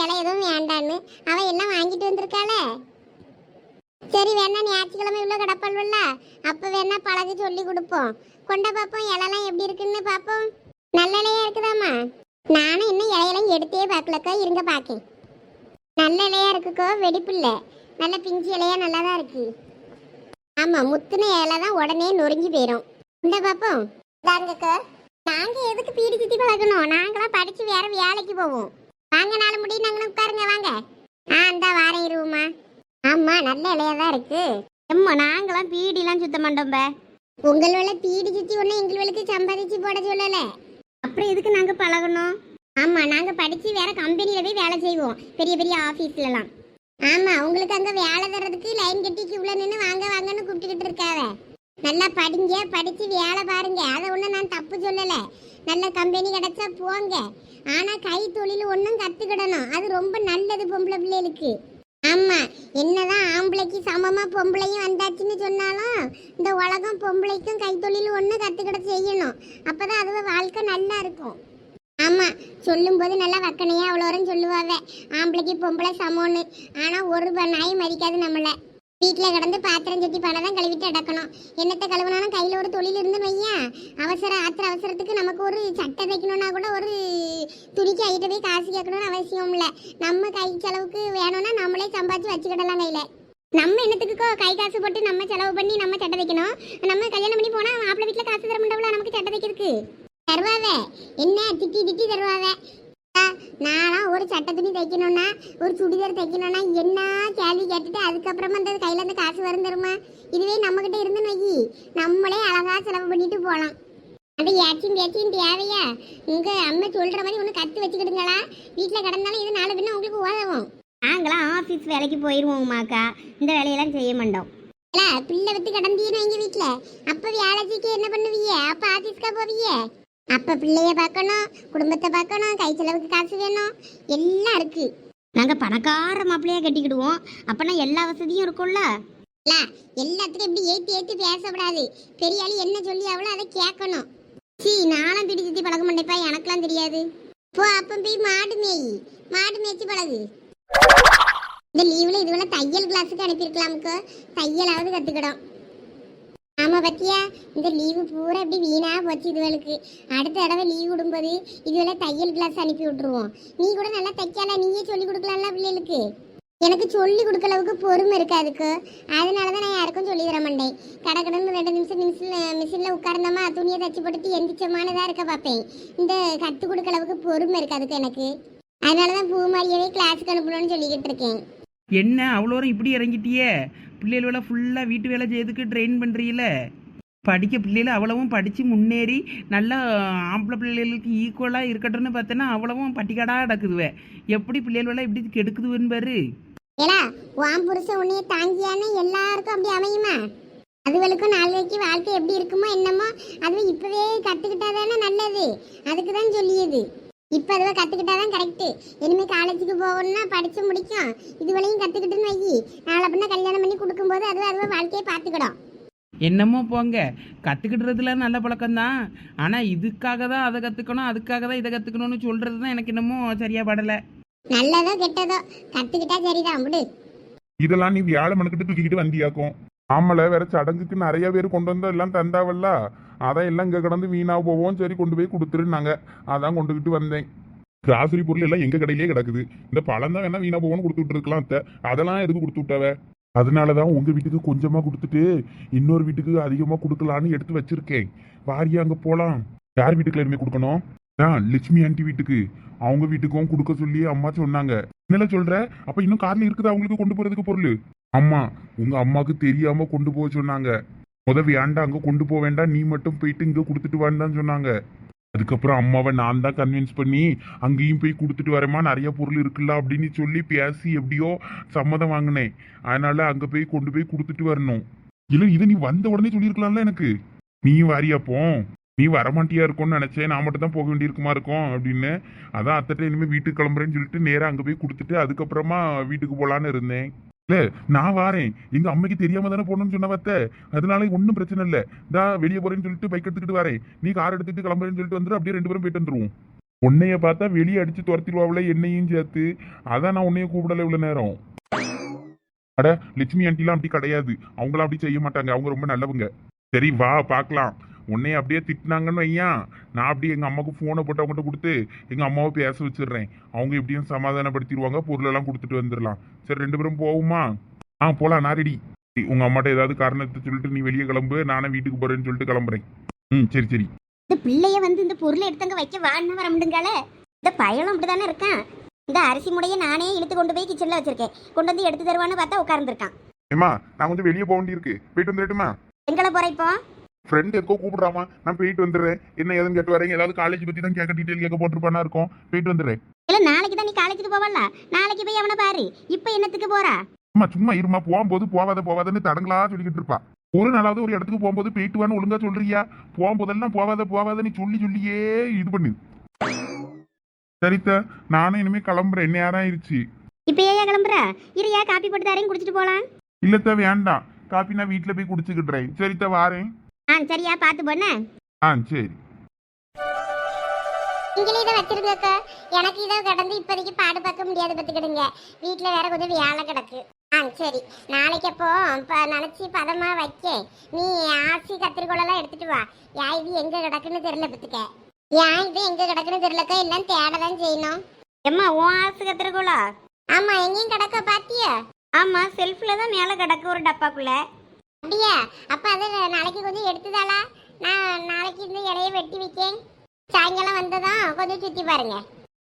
இலை எதுவும் வேண்டான்னு. அவன் எல்லாம் வாங்கிட்டு வந்திருக்காளே. சரி வேணா ஞாயிற்றுக்கிழமை இவ்வளோ கிடப்பல்வல்ல அப்போ வேணா பழகு சொல்லி கொடுப்போம். கொண்ட பார்ப்போம் இலைலாம் எப்படி இருக்குன்னு பார்ப்போம். நல்ல இலையா இருக்குதாம்மா? நானும் இன்னும் இலையெல்லாம் எடுத்தே பார்க்கலக்கா இருங்க பார்க்கேன். நல்ல இலையா இருக்குக்கோ வெடிப்பில்ல. நல்ல பிஞ்சு இலையா நல்லா தான் இருக்கு. ஆமாம் முத்துன இலை தான் உடனே நொறுங்கி போயிடும் இந்த பார்ப்போம் தாங்கக்கா நாங்கள் எதுக்கு பீடி சுத்தி பழகணும்? நாங்களாம் படித்து வேற வேலைக்கு போவோம். வாங்க நாலு முடி நாங்களும் உட்காருங்க வாங்க. ஆ இந்த வாரம் இருவுமா. ஆமா நல்ல இலையா தான் இருக்கு. எம்மா நாங்களாம் பீடிலாம் சுத்த மாட்டோம்பே உங்களோட பீடி சுத்தி ஒண்ணு எங்களுக்கு சம்பாதிச்சு போட சொல்லல. அப்புறம் எதுக்கு நாங்கள் பழகணும்? ஆமா நாங்க படிச்சு வேற கம்பெனியில போய் வேலை செய்வோம். பெரிய பெரிய ஆபீஸ்லலாம் ஆமா உங்களுக்கு அங்க வேலை தர்றதுக்கு லைன் கட்டிக்கு உள்ள நின்று வாங்க வாங்கன்னு கூப்பிட்டுக்கிட்டு இருக்காவ. நல்லா படிங்க படிச்சு வேலை பாருங்க. அதை ஒண்ணு நான் தப்பு சொல்லல. நல்ல கம்பெனி கிடைச்சா போங்க. ஆனா கை தொழில் ஒன்றும் கத்துக்கிடணும். அது ரொம்ப நல்லது பொம்பளை பிள்ளைகளுக்கு. ஆமா என்னதான் ஆம்பளைக்கு சமமா பொம்பளையும் வந்தாச்சுன்னு சொன்னாலும் இந்த உலகம் பொம்பளைக்கும் கைத்தொழில் ஒன்று கற்றுக்கிட செய்யணும். அப்பதான் அது வாழ்க்கை நல்லா இருக்கும். ஆமா சொல்லும்போது நல்லா வக்கனையா அவ்வளோரம் சொல்லுவாங்க. ஆம்பளைக்கு பொம்பளை சமம்னு. ஆனா ஒரு ப- நாய் மதிக்காது நம்மள. வீட்டில் கிடந்து பாத்திரம் சட்டி பணம் தான் கழுவிட்டு அடக்கணும் என்னத்தை கழுவுனாலும் கையில் ஒரு தொழில் இருந்து வையன் அவசர ஆத்திர அவசரத்துக்கு நமக்கு ஒரு சட்டை தைக்கணும்னா கூட ஒரு துணிக்கு ஐட்ட போய் காசு கேட்கணும்னு அவசியம் இல்லை. நம்ம கை செலவுக்கு வேணும்னா நம்மளே சம்பாதிச்சு வச்சுக்கிடலாம் கையில். நம்ம என்னத்துக்குக்கோ கை காசு போட்டு நம்ம செலவு பண்ணி நம்ம சட்டை தைக்கணும். நம்ம கல்யாணம் பண்ணி போனால் மாப்பிள்ளை வீட்டில் காசு தர முடியல நமக்கு சட்டை தைக்கிறதுக்கு? தருவாவே என்ன திட்டி திட்டி தருவாவே ஆ, நானா ஒரு சட்டை துணி தைக்கணும்னா ஒரு சுடிதார் தைக்கணும்னா என்ன கேள்வி கேட்டுட்டு அதுக்கப்புறமா அந்த கையில அந்த காசு வரும் தருமா இதுவே நம்ம கிட்ட இருந்து நோக்கி நம்மளே அழகா செலவு பண்ணிட்டு போகலாம் அது ஏச்சும் பேச்சும் தேவையா? உங்க அம்மா சொல்ற மாதிரி ஒன்று கத்து வச்சுக்கிடுங்களா? வீட்டில் கிடந்தாலும் இது நாலு பின்ன உங்களுக்கு உதவும். நாங்களாம் ஆஃபீஸ் வேலைக்கு போயிடுவோம்மாக்கா இந்த வேலையெல்லாம் செய்ய மாட்டோம். பிள்ளை விட்டு கிடந்தீன்னு எங்க வீட்ல. அப்ப வேலைக்கு என்ன பண்ணுவீங்க? அப்ப ஆபீஸ்க்கா போவீங்க? அப்ப பிள்ளைய பார்க்கணும் குடும்பத்தை பார்க்கணும் கை செலவுக்கு காசு வேணும். எல்லாம் இருக்கு. நாங்கள் பணக்கார மாப்பிள்ளையா கட்டிக்கிடுவோம். அப்போனா எல்லா வசதியும் இருக்கும்ல? இல்ல, எல்லாத்துக்கும் இப்படி ஏத்தி ஏத்தி பேசக்கூடாது. பெரிய ஆளு என்ன சொல்லி அவளோ அதை கேட்கணும். சீ நானும் பிடி சுத்தி பழக மாட்டேப்பா எனக்கெல்லாம் தெரியாது. போ அப்ப போய் மாடு மேய். மாடு மேய்ச்சி பழகு. இந்த லீவ்ல இதுவரை தையல் கிளாஸுக்கு அனுப்பியிருக்கலாமுக்கோ. தையலாவது கத்துக்கிடும். ஆமா பத்தியா? இந்த லீவு பூரா இப்படி வீணா போச்சு இதுவளுக்கு அடுத்த தடவை லீவு விடும்போது இதுவரை தையல் கிளாஸ் அனுப்பி விட்டுருவோம். நீ கூட நல்லா தைக்கல நீயே சொல்லி கொடுக்கலாம்ல பிள்ளைகளுக்கு. எனக்கு சொல்லி கொடுக்க அளவுக்கு பொறுமை இருக்காதுக்கு அதனால தான் நான் யாருக்கும் சொல்லி தர மாட்டேன். கடை கடந்து ரெண்டு நிமிஷம் நிமிஷம் மிஷினில் உட்கார்ந்தோமா துணியை தச்சு போட்டுட்டு எந்திரிச்சமானதாக இருக்க பார்ப்பேன். இந்த கற்றுக் கொடுக்க அளவுக்கு பொறுமை இருக்காதுக்கு எனக்கு. அதனால தான் பூ மாதிரியவே கிளாஸுக்கு அனுப்பணும்னு சொல்லிக்கிட்டு இருக்கேன். என்ன? அவ்வளோ இப்படி இறங்கிட்டியே? பிள்ளைகள ஃபுல்லாக வீட்டு வேலை செய்யறதுக்கு ட்ரெயின் பண்ணுறீல படிக்க பிள்ளைகள் அவ்வளவும் படித்து முன்னேறி நல்லா ஆம்பளை பிள்ளைகளுக்கு ஈக்குவலாக இருக்கட்டும்னு பார்த்தோன்னா அவ்வளவும் பட்டிக்காடாக நடக்குதுவ எப்படி பிள்ளைகளெல்லாம் இப்படி கெடுக்குதுன்னு பாரு. ஏலா உன் புருஷன் உன்னைய தாங்கியான்னு எல்லாருக்கும் அப்படி அமையுமா? அதுகளுக்கும் நாளைக்கு வாழ்க்கை எப்படி இருக்குமோ என்னமோ அதுவும் இப்போவே கற்றுக்கிட்டா தானே நல்லது. அதுக்கு தான் சொல்லியது. இப்ப அதுவே கத்துக்கிட்டாதான் கரெக்ட் இனிமே காலேஜுக்கு போகணும்னா படிச்சு முடிக்கும். இதுவளையும் கத்துக்கிட்டுன்னு வை நாளை பின்ன கல்யாணம் பண்ணி கொடுக்கும்போது அதுவே அதுவே வாழ்க்கையை பார்த்துக்கிடும். என்னமோ போங்க. கற்றுக்கிட்டுறதுல நல்ல பழக்கம்தான். ஆனால் இதுக்காக தான் அதை கற்றுக்கணும் அதுக்காக தான் இதை கற்றுக்கணும்னு சொல்கிறது தான் எனக்கு என்னமோ சரியாக படலை. நல்லதோ கெட்டதோ கத்துக்கிட்டா சரிதான். விடு. இதெல்லாம் நீ வியாழ மனுக்கிட்டு தூக்கிக்கிட்டு வந்தியாக்கும். ஆமல வேற சடங்குக்கு நிறைய பேர் கொண்டு வந்து எல்லாம் தந்தாவல்ல? அதான் எல்லாம் இங்கே கிடந்து வீணாக போவோம். சரி கொண்டு போய் கொடுத்துருன்னாங்க அதான் கொண்டுகிட்டு வந்தேன். கிராசரி பொருள் எல்லாம் எங்கள் கடையிலே கிடக்குது. இந்த பழம் தான் வேணா வீணாக போவோம்னு கொடுத்துட்டு இருக்கலாம் அத்தை. அதெல்லாம் எதுக்கு கொடுத்து விட்டவ? அதனால தான் உங்கள் வீட்டுக்கு கொஞ்சமாக கொடுத்துட்டு இன்னொரு வீட்டுக்கு அதிகமாக கொடுக்கலான்னு எடுத்து வச்சிருக்கேன். வாரியா அங்கே போகலாம் யார் வீட்டுக்குள்ள இனிமே கொடுக்கணும்? ஆ லட்சுமி ஆண்டி வீட்டுக்கு. அவங்க வீட்டுக்கும் கொடுக்க சொல்லி அம்மா சொன்னாங்க. என்னல சொல்ற? அப்ப இன்னும் கார்ல இருக்குது? அவங்களுக்கு கொண்டு போறதுக்கு பொருள்? அம்மா உங்க அம்மாக்கு தெரியாம கொண்டு போக சொன்னாங்க. முத வேண்டாம் அங்க கொண்டு போக வேண்டாம் நீ மட்டும் போயிட்டு இங்க கொடுத்துட்டு வான்னு சொன்னாங்க. அதுக்கப்புறம் அம்மாவை நான் தான் கன்வின்ஸ் பண்ணி அங்கேயும் போய் கொடுத்துட்டு வரேம்மா நிறைய பொருள் இருக்குல்ல அப்படின்னு சொல்லி பேசி எப்படியோ சம்மதம் வாங்கினேன். அதனால அங்க போய் கொண்டு போய் கொடுத்துட்டு வரணும். இல்ல இதை நீ வந்த உடனே சொல்லியிருக்கலாம்ல எனக்கு. நீயும் வாரியாப்போ நீ வரமாட்டியா இருக்கும்னு நினச்சேன். நான் மட்டும் தான் போக வேண்டியிருக்குமா இருக்கும் அப்படின்னு. அதான் அத்தட்ட இனிமேல் வீட்டுக்கு கிளம்புறேன்னு சொல்லிட்டு நேராக அங்கே போய் கொடுத்துட்டு அதுக்கப்புறமா வீட்டுக்கு போகலான்னு இருந்தேன். இல்ல நான் வாரேன். எங்க அம்மைக்கு தெரியாம தானே போகணும்னு சொன்ன வத்த அதனால ஒன்றும் பிரச்சனை இல்லை. தா வெளியே போறேன்னு சொல்லிட்டு பைக் எடுத்துக்கிட்டு வரேன். நீ கார் எடுத்துட்டு கிளம்புறேன்னு சொல்லிட்டு வந்துரு அப்படியே ரெண்டு பேரும் போயிட்டு வந்துருவோம். உன்னைய பார்த்தா வெளியே அடிச்சு துரத்திடுவாவில என்னையும் சேர்த்து. அதான் நான் உன்னைய கூப்பிடல இவ்வளவு நேரம். அட லட்சுமி ஆண்டிலாம் அப்படி கிடையாது. அவங்களாம் அப்படி செய்ய மாட்டாங்க. அவங்க ரொம்ப நல்லவங்க. சரி வா பார்க்கலாம். உன்னைய அப்படியே திட்டினாங்கன்னு வையன். நான் அப்படியே எங்க அம்மாவுக்கு ஃபோனை போட்டு அவங்ககிட்ட கொடுத்து எங்க அம்மாவை பேச வச்சிடுறேன். அவங்க எப்படியும் சமாதானப்படுத்திடுவாங்க பொருளெல்லாம் கொடுத்துட்டு வந்துடலாம். சரி ரெண்டு பேரும் போவோமா? ஆ போலாம் நான் ரெடி உங்க அம்மாட்ட ஏதாவது காரணத்தை சொல்லிட்டு நீ வெளியே கிளம்பு நானே வீட்டுக்கு போறேன்னு சொல்லிட்டு கிளம்புறேன். ம் சரி சரி. இந்த பிள்ளைய வந்து இந்த பொருளை எடுத்தங்க வைக்க வான்னு வர முடியுங்கால இந்த பயலும் அப்படிதானே இருக்கான்? இந்த அரிசி முடைய நானே இழுத்து கொண்டு போய் கிச்சன்ல வச்சிருக்கேன். கொண்டு வந்து எடுத்து தருவான்னு பார்த்தா உட்கார்ந்துருக்கான். ஏமா நான் கொஞ்சம் வெளியே போக வேண்டியிருக்கு. போயிட்டு வந்துடட்டுமா? எங்களை போற இப்போ? ஃப்ரெண்ட் எதுக்கோ கூப்பிடுறாமா? நான் போயிட்டு வந்துடுறேன். என்ன ஏதுன்னு கேட்டு வரேன். ஏதாவது காலேஜ் பத்தி தான் கேட்க டீட்டெயில் கேட்க போட்டிருப்பானா இருக்கும். போயிட்டு வந்துடுறேன். இல்ல நாளைக்கு தான் நீ காலேஜுக்கு போவல நாளைக்கு போய் அவனை பாரு. இப்போ என்னத்துக்கு போறா? அம்மா சும்மா இருமா போகும்போது போவாத போவாதன்னு தடங்களா சொல்லிக்கிட்டு இருப்பா. ஒரு நாளாவது ஒரு இடத்துக்கு போகும்போது போயிட்டு வான்னு ஒழுங்கா சொல்றியா? போகும்போதெல்லாம் போவாத போவாதன்னு சொல்லி சொல்லியே இது பண்ணு. சரித்த நானும் இனிமே கிளம்புறேன். என்ன நேரம் ஆயிடுச்சு இப்போ ஏன் கிளம்புற? இரியா காப்பி போட்டு தரேன் குடிச்சிட்டு போலாம். இல்லத்த வேண்டாம். காப்பி நான் வீட்டுல போய் குடிச்சுக்கிட்டுறேன். சரித்த வாரேன். ஆ சரியா பார்த்து போன ஆ சரி. நீங்களே இதை வச்சிருக்கக்க எனக்கு இதை கடந்து இப்போதைக்கு பாடு பார்க்க முடியாது பார்த்துக்கிடுங்க. வீட்டில் வேற கொஞ்சம் வேலை கிடக்கு. ஆ சரி. நாளைக்கு அப்போ இப்போ நினச்சி பதமாக வைக்க. நீ ஆசி கத்திரிக்கோளெல்லாம் எடுத்துட்டு வா. யா இது எங்கே கிடக்குன்னு தெரியல பார்த்துக்க. ஏன் இது எங்கே கிடக்குன்னு தெரியலக்கா? எல்லாம் தேட தான் செய்யணும். எம்மா உன் ஆசை கத்துருக்கோளா? ஆமாம் எங்கேயும் கிடக்க பாத்தியா? ஆமா செல்ஃப்ல தான் மேலே கிடக்கு ஒரு டப்பாக்குள்ள. அப்படியா? அப்போ அதை நாளைக்கு கொஞ்சம் எடுத்துதாளா? நான் நாளைக்கு இந்த இலையை வெட்டி வைக்கேன். சாயங்காலம் வந்ததும் கொஞ்சம் சுற்றி பாருங்க.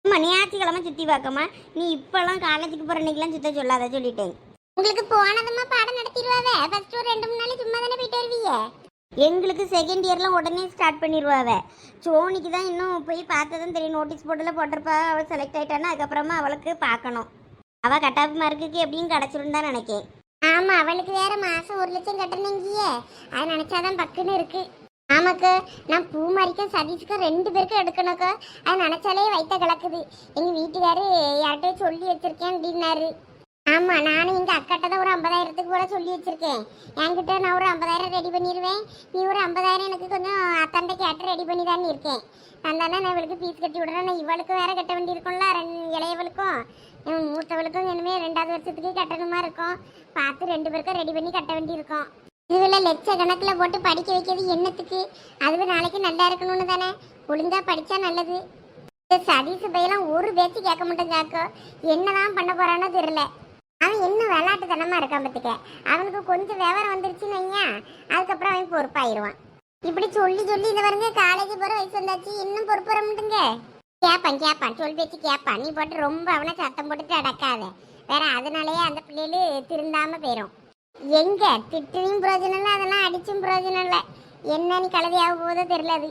அம்மா ஞாயிற்றுக்கிழமை சுத்தி பார்க்கமா நீ இப்பெல்லாம் காலேஜுக்கு போற அன்னைக்கெல்லாம் சுத்த சொல்லாத சொல்லிட்டேன். உங்களுக்கு போனதுமா பாடம் நடத்திடுவாவே. ஃபர்ஸ்ட் ஒரு ரெண்டு மூணு நாள் சும்மா தானே போயிட்டு வருவீங்க? எங்களுக்கு செகண்ட் இயர்லாம் உடனே ஸ்டார்ட் பண்ணிடுவாவே. சோனிக்கு தான் இன்னும் போய் பார்த்ததும் தெரியும். நோட்டீஸ் போர்டில் போட்டிருப்பா. அவள் செலக்ட் ஆயிட்டான்னா அதுக்கப்புறமா அவளுக்கு பார்க்கணும். அவள் கட்டாப் மார்க்குக்கு எப்படியும் கிடச்சிருந்தான் நினைக்கேன். ஆமா அவளுக்கு வேற மாசம் ஒரு லட்சம் கட்டணுங்கியே. அது நினைச்சாதான் பக்குன்னு இருக்கு. ஆமாக்கா நான் பூமாரிக்கும் சதீஷ்க்கும் ரெண்டு பேருக்கும் எடுக்கணுக்கா. அது நினைச்சாலே வைத்த கலக்குது. எங்க வீட்டுக்காரு யார்கிட்டயும் சொல்லி வச்சிருக்கேன் அப்படின்னாரு. ஆமா நானும் எங்க அக்காட்ட தான் ஒரு ஐம்பதாயிரத்துக்கு போல சொல்லி வச்சிருக்கேன். என்கிட்ட நான் ஒரு ஐம்பதாயிரம் ரெடி பண்ணிடுவேன் நீ ஒரு ஐம்பதாயிரம் எனக்கு கொஞ்சம் அத்தாண்ட கேட்டு ரெடி பண்ணி தான் இருக்கேன். அந்தாண்டா நான் இவளுக்கு ஃபீஸ் கட்டி விடுறேன். நான் இவளுக்கும் வேற கட்ட வேண்டியிருக்கும்ல ரெண்டு இளையவளுக்கும். உம், மூத்தவளுக்கும் இனிமே ரெண்டாவது வருஷத்துக்கு கட்டணுமா இருக்கும். பார்த்து ரெண்டு பேருக்கும் ரெடி பண்ணி கட்ட வேண்டியிருக்கும். இதுல லட்ச கணக்கில் போட்டு படிக்க வைக்கிறது என்னத்துக்கு? அதுவே நாளைக்கு நல்லா இருக்கணும்னு தானே? ஒழுங்கா படிச்சா நல்லது. இந்த சதீஷ் பையெல்லாம் ஒரு பேச்சு கேட்க மாட்டேன் காக்கோ. என்னதான் பண்ண போறானோ தெரியல. அவன் என்ன விளையாட்டுத்தனமா இருக்கான் பத்துக்க அவனுக்கு கொஞ்சம் விவரம் வந்துருச்சுன்னு வையன். அதுக்கப்புறம் அவன் பொறுப்பாயிருவான். இப்படி சொல்லி சொல்லி இந்த பாருங்க காலேஜ் போற வயசு வந்தாச்சு. இன்னும் பொறுப்பு வர மாட்டேங்க. கேப்பான் கேப்பான். சொல் பேச்சு கேட்பான் நீ போட்டு ரொம்ப அவனை சத்தம் போட்டுட்டு அடக்காத வேற அதனாலயே அந்த பிள்ளைகள் திருந்தாம போயிரும். எங்க? திட்டுவையும் பிரயோஜனம் இல்லை அதெல்லாம் அடிச்சும் பிரயோஜனம் இல்லை. என்ன நீ கழுதி போதோ தெரியல அது.